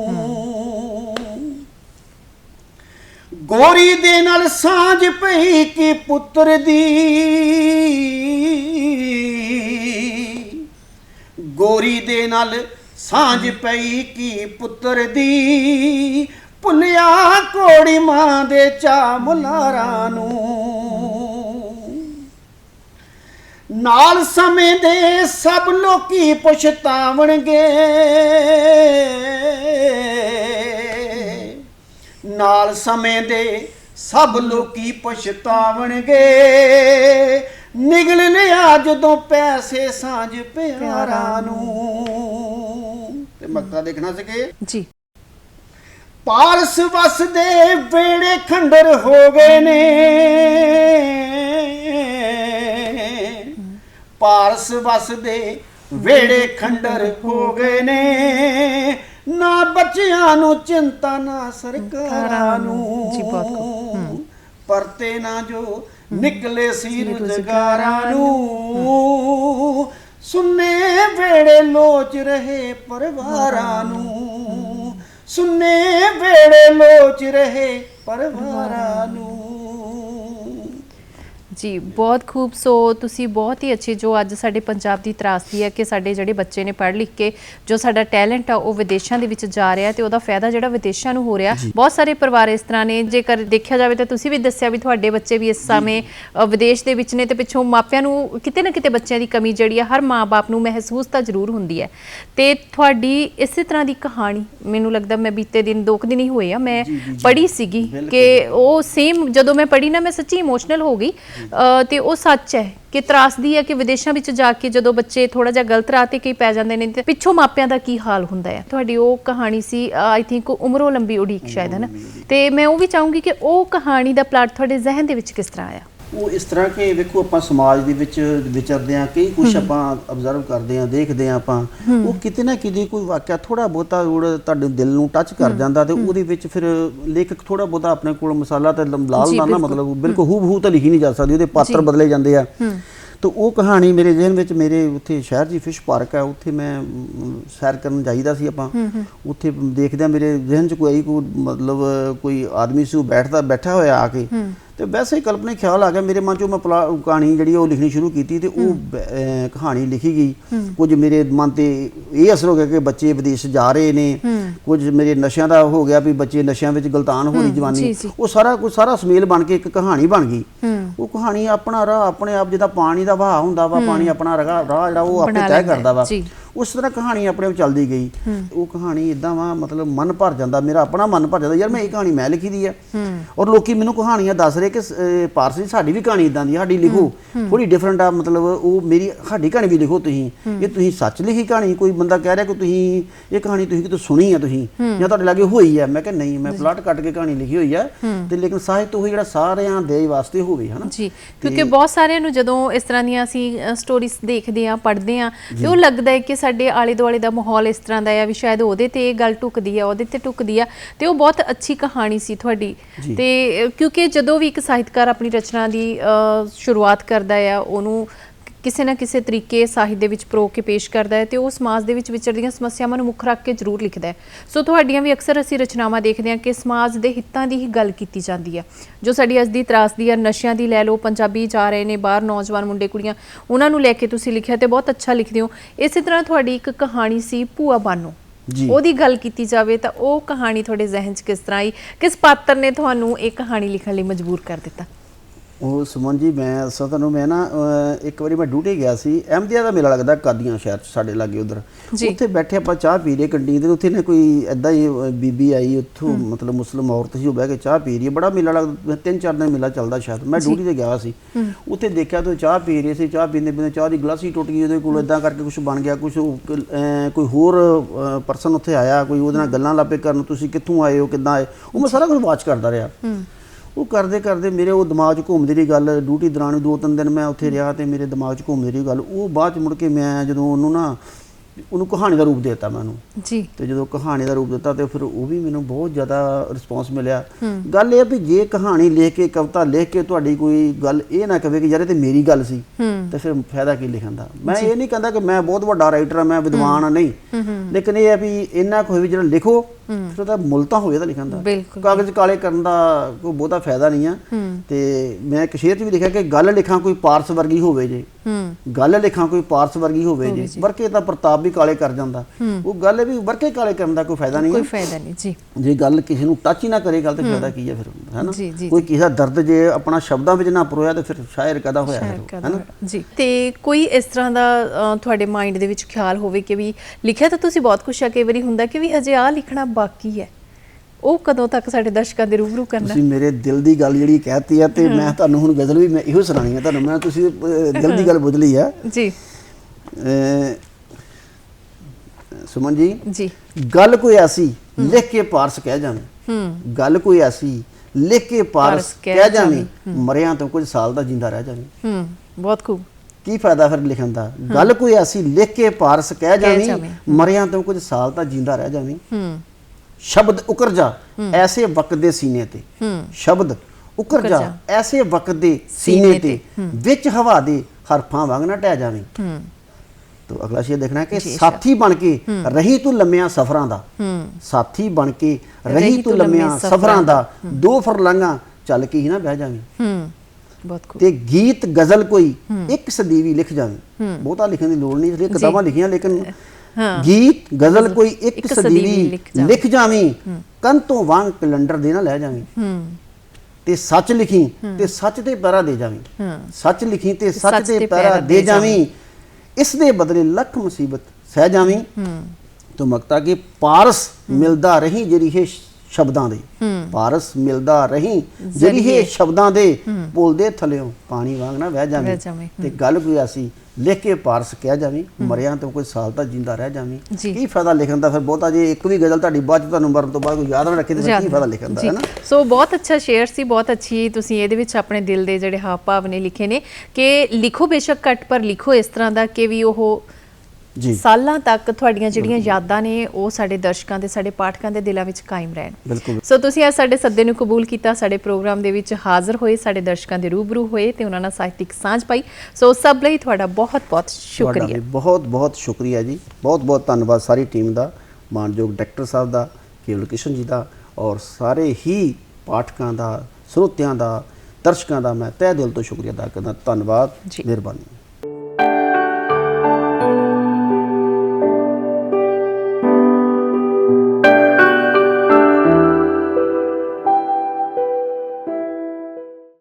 Speaker 2: ਗੋਰੀ ਦੇ ਨਾਲ ਸਾਂਝ ਪਈ ਕਿ ਪੁੱਤਰ ਦੀ ਗੋਰੀ ਦੇ ਨਾਲ ਸਾਂਝ ਪਈ ਕੀ ਪੁੱਤਰ ਦੀ? ਭੁੱਲਿਆ ਕੋੜੀ ਮਾਂ ਦੇ ਚਾ ਮੁਲਾਰਾਂ ਨੂੰ। ਨਾਲ ਸਮੇਂ ਦੇ ਸਭ ਲੋਕੀ ਪਛਤਾਵਣਗੇ। ਨਾਲ ਸਮੇਂ ਦੇ ਸਭ ਲੋਕੀ ਪਛਤਾਵਣਗੇ। ਨਿਗਲ ਲਿਆ ਜਦੋਂ ਪੈਸੇ ਸਾਂਝ ਪਿਆਰਾਂ ਨੂੰ। ਤੇ ਮੱਕਾ ਦੇਖਣਾ ਸਕੇ
Speaker 1: ਜੀ।
Speaker 2: ਪਾਰਸ ਵਸਦੇ ਵੇੜੇ ਖੰਡਰ ਹੋ ਗਏ ਨੇ। ਪਾਰਸ ਵਸਦੇ ਵੇੜੇ ਖੰਡਰ ਹੋ ਗਏ ਨੇ। ਨਾ ਬੱਚਿਆਂ ਨੂੰ ਚਿੰਤਾ ਨਾ ਸਰਕਾਰਾਂ
Speaker 1: ਜੀ, ਬਹੁਤ
Speaker 2: ਨੂੰ ਪਰਤੇ ਨਾ ਜੋ ਨਿਕਲੇ ਸੀ ਰੁਜ਼ਗਾਰਾਂ ਨੂੰ। ਸੁਨੇ ਵੇੜੇ ਲੋਚ ਰਹੇ ਪਰਿਵਾਰਾਂ ਨੂੰ। ਸੁਨੇ ਵੇੜੇ ਲੋਚ ਰਹੇ ਪਰਿਵਾਰਾਂ ਨੂੰ।
Speaker 1: ਜੀ ਬਹੁਤ ਖੂਬ। ਸੋ ਤੁਸੀਂ ਬਹੁਤ ਹੀ ਅੱਛੀ ਜੋ ਅੱਜ ਸਾਡੇ ਪੰਜਾਬ ਦੀ ਤਰਾਸਦੀ ਹੈ ਕਿ ਸਾਡੇ ਜਿਹੜੇ ਬੱਚੇ ਨੇ ਪੜ੍ਹ ਲਿਖ ਕੇ ਜੋ ਸਾਡਾ ਟੈਲੈਂਟ ਆ ਉਹ ਵਿਦੇਸ਼ਾਂ ਦੇ ਵਿੱਚ ਜਾ ਰਿਹਾ ਤੇ ਉਹਦਾ ਫਾਇਦਾ ਜਿਹੜਾ ਵਿਦੇਸ਼ਾਂ ਨੂੰ ਹੋ ਰਿਹਾ। ਬਹੁਤ ਸਾਰੇ ਪਰਿਵਾਰ ਇਸ ਤਰ੍ਹਾਂ ਨੇ ਜੇਕਰ ਦੇਖਿਆ ਜਾਵੇ ਤਾਂ ਤੁਸੀਂ ਵੀ ਦੱਸਿਆ ਵੀ ਤੁਹਾਡੇ ਬੱਚੇ ਵੀ ਇਸ ਸਮੇਂ ਵਿਦੇਸ਼ ਦੇ ਵਿੱਚ ਨੇ ਤੇ ਪਿੱਛੋਂ ਮਾਪਿਆਂ ਨੂੰ ਕਿਤੇ ਨਾ ਕਿਤੇ ਬੱਚਿਆਂ ਦੀ ਕਮੀ ਜਿਹੜੀ ਆ ਹਰ ਮਾਂ-ਬਾਪ ਨੂੰ ਮਹਿਸੂਸ ਤਾਂ ਜ਼ਰੂਰ ਹੁੰਦੀ ਹੈ। ਤੇ ਤੁਹਾਡੀ ਇਸੇ ਤਰ੍ਹਾਂ ਦੀ ਕਹਾਣੀ ਮੈਨੂੰ ਲੱਗਦਾ ਮੈਂ ਬੀਤੇ ਦਿਨ ਦੋ ਦਿਨ ਹੀ ਹੋਏ ਆ ਮੈਂ ਪੜ੍ਹੀ ਸੀਗੀ ਕਿ ਉਹ ਸੇਮ ਜਦੋਂ ਮੈਂ ਪੜ੍ਹੀ ਨਾ ਮੈਂ ਸੱਚੀ ਇਮੋਸ਼ਨਲ ਹੋ ਗਈ। ਤੇ ਉਹ ਸੱਚ ਹੈ ਕਿ ਤਰਾਸਦੀ ਹੈ ਕਿ ਵਿਦੇਸ਼ਾਂ ਵਿੱਚ ਜਾ ਕੇ ਜਦੋਂ ਬੱਚੇ ਥੋੜਾ ਜਿਹਾ ਗਲਤ ਰਾਹ ਤੇ ਕਈ ਪੈ ਜਾਂਦੇ ਨੇ ਤੇ ਪਿੱਛੋਂ ਮਾਪਿਆਂ ਦਾ ਕੀ ਹਾਲ ਹੁੰਦਾ ਹੈ? ਤੁਹਾਡੀ ਉਹ ਕਹਾਣੀ ਸੀ ਆਈ ਥਿੰਕ ਉਮਰੋਂ ਲੰਬੀ ਉਡੀਕ ਸ਼ਾਇਦ ਹੈ ਨਾ? ਤੇ ਮੈਂ ਉਹ ਵੀ ਚਾਹੂੰਗੀ ਕਿ ਉਹ ਕਹਾਣੀ ਦਾ ਪਲਾਟ ਤੁਹਾਡੇ ਜ਼ਿਹਨ ਦੇ ਵਿੱਚ ਕਿਸ ਤਰ੍ਹਾਂ ਆਇਆ?
Speaker 2: ਉਹ ਇਸ ਤਰ੍ਹਾਂ ਕਿ ਵੇਖੋ ਆਪਾਂ ਸਮਾਜ ਦੇ ਵਿੱਚ ਵਿਚਰਦੇ ਆ ਕਈ ਕੁਝ ਆਪਾਂ ਅਬਜ਼ਰਵ ਕਰਦੇ ਆ ਦੇਖਦੇ ਆ ਆਪਾਂ। ਉਹ ਕਿਤੇ ਨਾ ਕਿਤੇ ਕੋਈ ਵਾਕਿਆ ਥੋੜਾ ਬਹੁਤਾ ਉਹ ਤੁਹਾਡੇ ਦਿਲ ਨੂੰ ਟੱਚ ਕਰ ਜਾਂਦਾ ਤੇ ਉਹਦੇ ਵਿੱਚ ਫਿਰ ਲੇਖਕ ਥੋੜਾ ਬਹੁਤਾ ਆਪਣੇ ਕੋਲ ਮਸਾਲਾ ਤੇ ਲਾਲ ਨਾ। ਮਤਲਬ ਬਿਲਕੁਲ ਹੂ। ਬਹੂ ਤਾਂ ਲਿਖੀ ਨਹੀਂ ਜਾ ਸਕਦੀ ਉਹਦੇ ਪਾਤਰ ਬਦਲੇ ਜਾਂਦੇ ਆ। ਤਾਂ ਉਹ ਕਹਾਣੀ ਮੇਰੇ ਜ਼ਿਹਨ ਵਿੱਚ ਮੇਰੇ ਉੱਥੇ ਸ਼ਹਿਰ ਜੀ ਫਿਸ਼ ਪਾਰਕ ਹੈ ਉੱਥੇ ਮੈਂ ਸੈਰ ਕਰਨ ਜਾਈਦਾ ਸੀ ਆਪਾਂ। ਉੱਥੇ ਦੇਖਦਿਆਂ ਮੇਰੇ ਜ਼ਿਹਨ 'ਚ ਕੋਈ ਕੋਈ ਮਤਲਬ ਕੋਈ ਆਦਮੀ ਸੀ ਉਹ ਬੈਠਦਾ ਬੈਠਾ ਹੋਇਆ ਆ ਕੇ। ਤੇ ਵੈਸੇ ਹੀ ਕਲਪਨਾ ਖਿਆਲ ਆ ਗਿਆ ਮੇਰੇ ਮਨ 'ਚੋਂ ਮੈਂ ਕਹਾਣੀ ਜਿਹੜੀ ਉਹ ਲਿਖਣੀ ਸ਼ੁਰੂ ਕੀਤੀ ਤੇ ਉਹ ਕਹਾਣੀ ਲਿਖੀ ਗਈ। ਕੁਝ ਮੇਰੇ ਮਨ ਤੇ ਇਹ ਅਸਰ ਹੋ ਗਿਆ ਕਿ ਬੱਚੇ ਵਿਦੇਸ਼ ਜਾ ਰਹੇ ਨੇ। ਕੁਝ ਮੇਰੇ ਨਸ਼ਿਆਂ ਦਾ ਹੋ ਗਿਆ ਵੀ ਬੱਚੇ ਨਸ਼ਿਆਂ ਵਿੱਚ ਗਲਤਾਨ ਹੋ ਰਹੀ ਜਵਾਨੀ। ਉਹ ਸਾਰਾ ਕੁਝ ਸਾਰਾ ਸਮੇਲ ਬਣ ਕੇ ਇੱਕ ਕਹਾਣੀ ਬਣ ਗਈ। ਉਹ ਕਹਾਣੀ ਆਪਣਾ ਰਾਹ ਆਪਣੇ ਆਪ ਜਿਹਦਾ ਪਾਣੀ ਦਾ ਵਹਾਅ ਹੁੰਦਾ ਵਾ ਪਾਣੀ ਆਪਣਾ ਰਾਹ ਜਿਹੜਾ ਉਹ ਆਪੇ ਤੈਅ ਕਰਦਾ ਵਾ। ਉਸ ਤਰ੍ਹਾਂ ਕਹਾਣੀ ਆਪਣੇ ਆਪ ਚੱਲਦੀ ਗਈ। ਉਹ ਕਹਾਣੀ ਇਦਾਂ ਵਾ ਮਤਲਬ ਮਨ ਭਰ ਜਾਂਦਾ ਮੇਰਾ ਆਪਣਾ ਮਨ ਭਰ ਜਾਂਦਾ ਯਾਰ ਮੈਂ ਇਹ ਕਹਾਣੀ ਮੈਂ ਲਿਖੀ ਦੀ ਆ। ਔਰ ਲੋਕੀ ਮੈਨੂੰ ਕਹਾਣੀਆਂ ਦੱਸ ਰਹੇ ਕਿ ਪਾਰਸ ਜੀ ਸਾਡੀ ਵੀ ਕਹਾਣੀ ਇਦਾਂ ਦੀ ਸਾਡੀ ਲਿਖੋ। ਥੋੜੀ ਡਿਫਰੈਂਟ ਆ ਮਤਲਬ ਉਹ ਮੇਰੀ ਸਾਡੀ ਕਹਾਣੀ ਵੀ ਲਿਖੋ ਤੁਸੀਂ। ਇਹ ਤੁਸੀਂ ਸੱਚ ਲਿਖੀ ਕਹਾਣੀ ਕੋਈ ਬੰਦਾ ਕਹਿ ਰਿਹਾ ਕਿ ਤੁਸੀਂ ਇਹ ਕਹਾਣੀ ਤੁਸੀਂ ਕਿਤੋਂ ਸੁਣੀ ਆ ਤੁਸੀਂ ਜਾਂ ਤੁਹਾਡੇ ਲਾਗੇ ਹੋਈ ਆ। ਮੈਂ ਕਿਹਾ ਨਹੀਂ ਮੈਂ ਪਲਾਟ ਕੱਟ ਕੇ ਕਹਾਣੀ ਲਿਖੀ ਹੋਈ ਆ ਤੇ ਲੇਕਿਨ ਸਾਹਿਤ ਉਹ ਜਿਹੜਾ ਸਾਰਿਆਂ ਦੇ ਵਾਸਤੇ ਹੋਵੇ ਹਨਾ?
Speaker 1: ਜੀ ਕਿਉਂਕਿ ਬਹੁਤ ਸਾਰਿਆਂ ਨੂੰ ਜਦੋਂ ਇਸ ਤਰ੍ਹਾਂ ਦੀਆਂ ਅਸੀਂ ਸਟੋਰੀਜ਼ ਦੇਖਦੇ ਆ ਪੜ੍ਹਦੇ ਆ ਤੇ ਉਹ ਲੱਗਦਾ ਹੈ ਕਿ ਸਾਡੇ ਆਲੇ ਦੁਆਲੇ ਦਾ ਮਾਹੌਲ ਇਸ ਤਰ੍ਹਾਂ ਦਾ ਹੈ ਵੀ ਸ਼ਾਇਦ ਉਹਦੇ ਤੇ ਇਹ ਗੱਲ ਟੁਕਦੀ ਆ ਉਹਦੇ ਤੇ ਟੁਕਦੀ ਆ ਤੇ ਉਹ ਬਹੁਤ ਅੱਛੀ ਕਹਾਣੀ ਸੀ ਤੁਹਾਡੀ। ਤੇ ਕਿਉਂਕਿ ਜਦੋਂ ਵੀ ਇੱਕ ਸਾਹਿਤਕਾਰ ਆਪਣੀ ਰਚਨਾ ਦੀ ਸ਼ੁਰੂਆਤ ਕਰਦਾ ਆ ਉਹਨੂੰ ਕਿਸੇ ਨਾ ਕਿਸੇ ਤਰੀਕੇ ਸਾਹਿਤ ਦੇ ਵਿੱਚ ਪਰੋ ਕੇ ਪੇਸ਼ ਕਰਦਾ ਹੈ ਤੇ ਉਹ ਸਮਾਜ ਦੇ ਵਿੱਚ ਵਿਚਰਦੀਆਂ ਸਮੱਸਿਆਵਾਂ ਨੂੰ ਮੁੱਖ ਰੱਖ ਕੇ ਜ਼ਰੂਰ ਲਿਖਦਾ ਹੈ। ਸੋ ਤੁਹਾਡੀਆਂ ਵੀ ਅਕਸਰ ਅਸੀਂ ਰਚਨਾਵਾਂ ਦੇਖਦੇ ਹਾਂ ਕਿ ਸਮਾਜ ਦੇ ਹਿੱਤਾਂ ਦੀ ਹੀ ਗੱਲ ਕੀਤੀ ਜਾਂਦੀ ਹੈ। ਜੋ ਸਾਡੀ ਅੱਜ ਦੀ ਤਰਾਸਦੀ ਹੈ ਨਸ਼ਿਆਂ ਦੀ ਲੈ ਲਓ ਪੰਜਾਬੀ ਜਾ ਰਹੇ ਨੇ ਬਾਹਰ ਨੌਜਵਾਨ ਮੁੰਡੇ ਕੁੜੀਆਂ ਉਹਨਾਂ ਨੂੰ ਲੈ ਕੇ ਤੁਸੀਂ ਲਿਖਿਆ ਤੇ ਬਹੁਤ ਅੱਛਾ ਲਿਖਦੇ ਹੋ। ਇਸੇ ਤਰ੍ਹਾਂ ਤੁਹਾਡੀ ਇੱਕ ਕਹਾਣੀ ਸੀ ਭੂਆ ਬਾਨੋ।
Speaker 2: ਜੀ।
Speaker 1: ਉਹਦੀ ਗੱਲ ਕੀਤੀ ਜਾਵੇ ਤਾਂ ਉਹ ਕਹਾਣੀ ਤੁਹਾਡੇ ਜ਼ਿਹਨ 'ਚ ਕਿਸ ਤਰ੍ਹਾਂ ਆਈ ਕਿਸ ਪਾਤਰ ਨੇ ਤੁਹਾਨੂੰ ਇਹ ਕਹਾਣੀ ਲਿਖਣ ਲਈ ਮਜਬੂਰ ਕਰ ਦਿੱਤਾ?
Speaker 2: ਉਹ ਸੁਮਨ ਜੀ ਮੈਂ ਅਸਲ ਤੁਹਾਨੂੰ ਮੈਂ ਨਾ ਇੱਕ ਵਾਰੀ ਮੈਂ ਡਿਊਟੀ ਗਿਆ ਸੀ ਅਹਿਮਦੀਆ ਦਾ ਮੇਲਾ ਲੱਗਦਾ ਕਾਦੀਆਂ ਸ਼ਹਿਰ 'ਚ ਸਾਡੇ ਲਾਗੇ ਉਧਰ। ਉੱਥੇ ਬੈਠੇ ਆਪਾਂ ਚਾਹ ਪੀ ਰਹੇ ਕੰਟੀਨ ਤੇ ਉੱਥੇ ਨੇ ਕੋਈ ਐਦਾਂ ਹੀ ਬੀਬੀ ਆਈ ਉੱਥੋਂ ਮਤਲਬ ਮੁਸਲਮ ਔਰਤ ਸੀ ਉਹ ਬਹਿ ਕੇ ਚਾਹ ਪੀ ਰਹੀ ਹੈ। ਬੜਾ ਮੇਲਾ ਲੱਗਦਾ ਤਿੰਨ ਚਾਰ ਦਿਨ ਮੇਲਾ ਚੱਲਦਾ ਸ਼ਾਇਦ ਮੈਂ ਡਿਊਟੀ ਤੇ ਗਿਆ ਸੀ। ਉੱਥੇ ਦੇਖਿਆ ਤੇ ਚਾਹ ਪੀ ਰਹੇ ਸੀ ਚਾਹ ਪੀਂਦੇ ਪੀਂਦੇ ਚਾਹ ਦੀ ਗਲਾਸੀ ਟੁੱਟ ਗਈ ਉਹਦੇ ਕੋਲ ਇਦਾਂ ਕਰਕੇ ਕੁਝ ਬਣ ਗਿਆ ਕੁਝ ਕੋਈ ਹੋਰ ਪਰਸਨ ਉੱਥੇ ਆਇਆ ਕੋਈ ਉਹਦੇ ਨਾਲ ਗੱਲਾਂ ਲੱਪੇ ਕਰਨ ਤੁਸੀਂ ਕਿੱਥੋਂ ਆਏ ਹੋ ਕਿੱਦਾਂ ਆਏ? ਉਹ ਮੈਂ ਸਾਰਾ ਕੁਝ ਵਾਚ ਕਰਦਾ ਰਿਹਾ। ਉਹ ਕਰਦੇ ਕਰਦੇ ਮੇਰੇ ਉਹ ਦਿਮਾਗ 'ਚ ਘੁੰਮਦੀ ਰਹੀ ਗੱਲ ਡਿਊਟੀ ਦੌਰਾਨ ਦੋ ਤਿੰਨ ਦਿਨ ਮੈਂ ਉੱਥੇ ਰਿਹਾ ਤੇ ਮੇਰੇ ਦਿਮਾਗ 'ਚ ਘੁੰਮਦੀ ਰਹੀ ਗੱਲ। ਉਹ ਬਾਅਦ 'ਚ ਮੁੜ ਕੇ ਮੈਂ ਜਦੋਂ ਉਹਨੂੰ ਨਾ ਉਹਨੂੰ ਕਹਾਣੀ ਦਾ ਰੂਪ ਦਿੱਤਾ ਮੈਂ ਉਹਨੂੰ।
Speaker 1: ਜੀ।
Speaker 2: ਤੇ ਜਦੋਂ ਕਹਾਣੀ ਦਾ ਰੂਪ ਦਿੱਤਾ ਤੇ ਫਿਰ ਉਹ ਵੀ ਮੈਨੂੰ ਬਹੁਤ ਜ਼ਿਆਦਾ ਰਿਸਪੌਂਸ ਮਿਲਿਆ। ਗੱਲ ਇਹ ਵੀ ਜੇ ਕਹਾਣੀ ਲਿਖ ਕੇ ਕਵਿਤਾ ਲਿਖ ਕੇ ਤੁਹਾਡੀ ਕੋਈ ਗੱਲ ਇਹ ਨਾ ਕਵੇ ਕਿ ਯਾਰ ਇਹ ਤੇ ਮੇਰੀ ਗੱਲ ਸੀ ਤੇ ਫਿਰ ਫਾਇਦਾ ਕੀ ਲਿਖਣ ਦਾ? ਮੈਂ ਇਹ ਨਹੀਂ ਕਹਿੰਦਾ ਕਿ ਮੈਂ ਬਹੁਤ ਵੱਡਾ ਰਾਈਟਰ ਆ ਮੈਂ ਵਿਦਵਾਨ ਆ ਨਹੀਂ। ਲੇਕਿਨ ਇਹ ਹੈ ਵੀ ਇੰਨਾ ਕੋਈ ਵੀ ਜਿਹੜਾ ਲਿਖੋ ਫਿਰ ਉਹਦਾ ਮੁੱਲ ਤਾਂ ਹੋਵੇ ਤਾਂ ਲਿਖਣ ਦਾ। ਕਾਗਜ਼ ਕਾਲੇ ਕਰਨ ਦਾ ਕੋਈ ਬਹੁਤਾ ਫਾਇਦਾ ਨਹੀਂ ਆ। ਤੇ ਮੈਂ ਇੱਕ ਸ਼ੇਰ 'ਚ ਵੀ ਲਿਖਿਆ ਕਿ ਗੱਲ ਲਿਖਾਂ ਕੋਈ ਪਾਰਸ ਵਰਗੀ ਹੋਵੇ ਜੇ। ਗੱਲ ਲਿਖਾਂ ਕੋਈ ਪਾਰਸ ਵਰਗੀ ਹੋਵੇ ਜੇ। ਵਰਕੇ ਤਾਂ ਪ੍ਰਤਾਪ ਵੀ ਕਾਲੇ ਕਰ ਜਾਂਦਾ। ਉਹ ਗੱਲ ਵੀ ਵਰਕੇ ਕਾਲੇ ਕਰਨ ਦਾ ਕੋਈ ਫਾਇਦਾ ਨਹੀਂ
Speaker 1: ਕੋਈ ਫਾਇਦਾ ਨਹੀਂ ਜੀ।
Speaker 2: ਜੇ ਗੱਲ ਕਿਸੇ ਨੂੰ ਟੱਚ ਹੀ ਨਾ ਕਰੇ ਗੱਲ ਤੇ ਫਾਇਦਾ ਕੀ ਹੈ ਫਿਰ ਹੈਨਾ ਕੋਈ ਕਿਸੇ ਦਾ ਦਰਦ ਜੇ ਆਪਣਾ ਸ਼ਬਦਾਂ ਵਿੱਚ ਨਾ ਪਰੋਇਆ ਤੇ ਫਿਰ ਸ਼ਾਇਰ ਕਦਾ ਹੋਇਆ ਹੈਨਾ।
Speaker 1: ਜੀ। ਤੇ ਕੋਈ ਇਸ ਤਰ੍ਹਾਂ ਦਾ ਤੁਹਾਡੇ ਮਾਈਂਡ ਦੇ ਵਿੱਚ ਖਿਆਲ ਹੋਵੇ ਕਿ ਵੀ ਲਿਖਿਆ ਤਾਂ ਤੁਸੀਂ ਬਹੁਤ ਕੁਛ ਆ ਕਈ ਵਾਰੀ ਹੁੰਦਾ ਕਿ ਵੀ ਹਜੇ ਆ ਲਿਖਣਾ ਬਾਕੀ ਹੈ। ਉਹ ਕਦੋਂ ਤੱਕ ਸਾਡੇ ਦਰਸ਼ਕਾਂ ਦੇ ਰੂਬਰੂ ਕਰਨਾ?
Speaker 2: ਤੁਸੀਂ ਮੇਰੇ ਦਿਲ ਦੀ ਗੱਲ ਜਿਹੜੀ ਕਹਿਤੀ ਆ ਤੇ ਮੈਂ ਤੁਹਾਨੂੰ ਹੁਣ ਗਜ਼ਲ ਵੀ ਮੈਂ ਇਹੋ ਸੁਣਾਣੀ ਆ ਤੁਹਾਨੂੰ। ਮੈਂ ਤੁਸੀਂ ਦਿਲ ਦੀ ਗੱਲ ਬੁੱਝ ਲਈ ਆ।
Speaker 1: ਜੀ।
Speaker 2: ਸੁਮਨ ਜੀ।
Speaker 1: ਜੀ।
Speaker 2: ਗੱਲ ਕੋਈ ਐਸੀ ਲਿਖ ਕੇ ਪਾਰਸ ਕਹਿ ਜਾਵੇਂ।
Speaker 1: ਹੂੰ
Speaker 2: ਗੱਲ ਕੋਈ ਐਸੀ ਲਿਖ ਕੇ ਪਾਰਸ
Speaker 1: ਕਹਿ
Speaker 2: ਜਾਵੇਂ ਮਰਿਆਂ ਤੋਂ ਕੁਝ ਸਾਲ ਦਾ ਜਿੰਦਾ ਰਹਿ ਜਾਵੇਂ।
Speaker 1: ਹੂੰ ਬਹੁਤ ਖੂਬ।
Speaker 2: ਕੀ ਫਾਇਦਾ ਫਿਰ ਲਿਖਣ ਦਾ? ਗੱਲ ਕੋਈ ਐਸੀ ਲਿਖ ਕੇ ਪਾਰਸ ਕਹਿ ਜਾਵੇਂ। ਮਰਿਆਂ ਤੋਂ ਕੁਝ ਸਾਲ ਤਾਂ ਜਿੰਦਾ ਰਹਿ ਜਾਵੇਂ।
Speaker 1: ਹੂੰ
Speaker 2: ਸ਼ਬਦ ਉਕਰ ਜਾ ਐਸੇ ਵਕਤ ਦੇ ਸੀਨੇ ਤੇ। ਸ਼ਬਦ ਉਕਰ ਜਾ। ਐਸੇ ਵਕਤ ਦੇ
Speaker 1: ਸੀਨੇ ਤੇ।
Speaker 2: ਵਿੱਚ ਹਵਾ ਦੇ ਹਰਫਾਂ ਵਾਂਗ ਨਾ ਟਹਿ ਜਾਵੇਂ। ਤੋ ਅਗਲਾ ਸ਼ੇਰ ਦੇਖਣਾ ਹੈ ਕਿ ਸਾਥੀ ਬਣ ਕੇ ਰਹੀ ਤੂੰ ਲੰਮਿਆਂ ਸਫ਼ਰਾਂ ਦਾ। ਸਾਥੀ ਬਣ ਕੇ ਰਹੀ ਤੂੰ ਲੰਮਿਆਂ ਸਫ਼ਰਾਂ ਦਾ। ਦੋ। ਫਰਲੰਗਾ ਚੱਲ ਕੇ ਹੀ ਨਾ ਬਹਿ ਜਾਵੇਂ।
Speaker 1: ਹੂੰ। ਬਹੁਤ ਖੂਬ।
Speaker 2: ਤੇ ਗੀਤ ਗਜ਼ਲ ਕੋਈ ਇੱਕ ਸਦੀਵੀ ਲਿਖ ਜਾਵੇਂ। ਬਹੁਤਾ ਲਿਖਣ ਦੀ ਲੋੜ ਨਹੀਂ ਇਸ ਲਈ ਕਿਤਾਬਾਂ ਲਿਖੀਆਂ ਲੇਕਿਨ। ਗੀਤ ਗਜ਼ਲ ਕੋਈ ਇੱਕ
Speaker 1: ਸਦੀਵੀ ਲਿਖ ਜਾਵੇਂ।
Speaker 2: ਕੰਨ ਤੋਂ ਵਾਂਗ ਕੈਲੰਡਰ ਦੇ ਨਾ ਲੈ ਜਾਵੇਂ। ਤੇ ਸੱਚ ਲਿਖੀ ਤੇ ਸੱਚ ਤੇ ਪਹਿਰਾ ਦੇ ਜਾਵੀਂ। ਸੱਚ ਲਿਖੀ ਤੇ
Speaker 1: ਸੱਚ ਤੇ ਪਹਿਰਾ ਦੇ
Speaker 2: ਜਾਵੀਂ। ਇਸ ਦੇ ਬਦਲੇ ਲੱਖ ਮੁਸੀਬਤ ਸਹਿ ਜਾਵੀਂ। ਤੋ ਮਕਤਾ ਕਿ ਪਾਰਸ ਮਿਲਦਾ ਰਹੀ ਜਿਹੜੀ ਇਹ ਸ਼ਬਦਾਂ ਦੇ। ਪਾਰਸ ਮਿਲਦਾ ਰਹੀ ਜਿਹੜੀ। ਇਹ ਸ਼ਬਦਾਂ ਦੇ। ਪੁੱਲ ਦੇ ਥਲਿਓ ਪਾਣੀ ਵਾਂਗ ਨਾ ਵਹਿ ਜਾਵੀਂ। ਤੇ ਗੱਲ ਕੋਈ ਐਸੀ ਲਿਖ ਕੇ ਪਾਰਸ ਕਹਿ ਜਾਵੀਂ ਮਰਿਆਂ ਤੋਂ ਕੋਈ ਸਾਲ ਤਾਂ ਜਿੰਦਾ ਰਹਿ ਜਾਵੀਂ। ਕੀ ਫਾਇਦਾ ਲਿਖਣ ਦਾ ਫਿਰ ਬਹੁਤਾ? ਜੇ ਇੱਕ ਵੀ ਗਜ਼ਲ ਤੁਹਾਡੀ ਬਾਅਦ ਤੁਹਾਨੂੰ ਮਰਨ ਤੋਂ ਬਾਅਦ ਕੋਈ ਯਾਦ ਨਾ ਰੱਖੇ ਤੇ ਕੀ ਫਾਇਦਾ ਲਿਖਣ ਦਾ। ਹੈ ਨਾ
Speaker 1: ਸੋ ਬਹੁਤ ਅੱਛਾ ਸ਼ੇਅਰ ਸੀ ਬਹੁਤ ਅੱਛੀ ਤੁਸੀਂ ਇਹਦੇ ਵਿੱਚ ਆਪਣੇ ਦਿਲ ਦੇ ਜਿਹੜੇ ਹਾਵ ਭਾਵ ਨੇ ਲਿਖੇ ਨੇ ਕਿ ਲਿਖੋ ਬੇਸ਼ੱਕ ਘੱਟ ਪਰ ਲਿਖੋ ਇਸ ਤਰ੍ਹਾਂ ਦਾ ਕਿ ਵੀ ਉਹ ਸਾਲਾਂ ਤੱਕ ਤੁਹਾਡੀਆਂ ਜਿਹੜੀਆਂ ਯਾਦਾਂ ਨੇ ਉਹ ਸਾਡੇ ਦਰਸ਼ਕਾਂ ਦੇ ਸਾਡੇ ਪਾਠਕਾਂ ਦੇ ਦਿਲਾਂ ਵਿੱਚ ਕਾਇਮ ਰਹਿਣ।
Speaker 2: ਬਿਲਕੁਲ।
Speaker 1: ਸੋ ਤੁਸੀਂ ਅੱਜ ਸਾਡੇ ਸੱਦੇ ਨੂੰ ਕਬੂਲ ਕੀਤਾ ਸਾਡੇ ਪ੍ਰੋਗਰਾਮ ਦੇ ਵਿੱਚ ਹਾਜ਼ਰ ਹੋਏ ਸਾਡੇ ਦਰਸ਼ਕਾਂ ਦੇ ਰੂਬਰੂ ਹੋਏ ਤੇ ਉਹਨਾਂ ਨਾਲ ਸਾਹਿਤਿਕ ਸਾਂਝ ਪਾਈ। ਸੋ ਸਭ ਲਈ ਤੁਹਾਡਾ ਬਹੁਤ ਬਹੁਤ
Speaker 2: ਤੁਹਾਡਾ
Speaker 1: ਸ਼ੁਕਰੀਆ।
Speaker 2: ਬਹੁਤ ਬਹੁਤ ਸ਼ੁਕਰੀਆ ਜੀ। ਬਹੁਤ ਬਹੁਤ ਧੰਨਵਾਦ ਸਾਰੀ ਟੀਮ ਦਾ ਮਾਨਯੋਗ ਡਾਇਰੈਕਟਰ ਸਾਹਿਬ ਦਾ ਕੇਵਲ ਕਿਸ਼ਨ ਜੀ ਦਾ ਔਰ ਸਾਰੇ ਹੀ ਪਾਠਕਾਂ ਦਾ ਸਰੋਤਿਆਂ ਦਾ ਦਰਸ਼ਕਾਂ ਦਾ ਮੈਂ ਤਹਿ ਦਿਲ ਤੋਂ ਸ਼ੁਕਰੀਆ ਅਦਾ ਕਰਦਾ। ਧੰਨਵਾਦ
Speaker 1: ਜੀ।
Speaker 2: ਮਿਹਰਬਾਨੀ।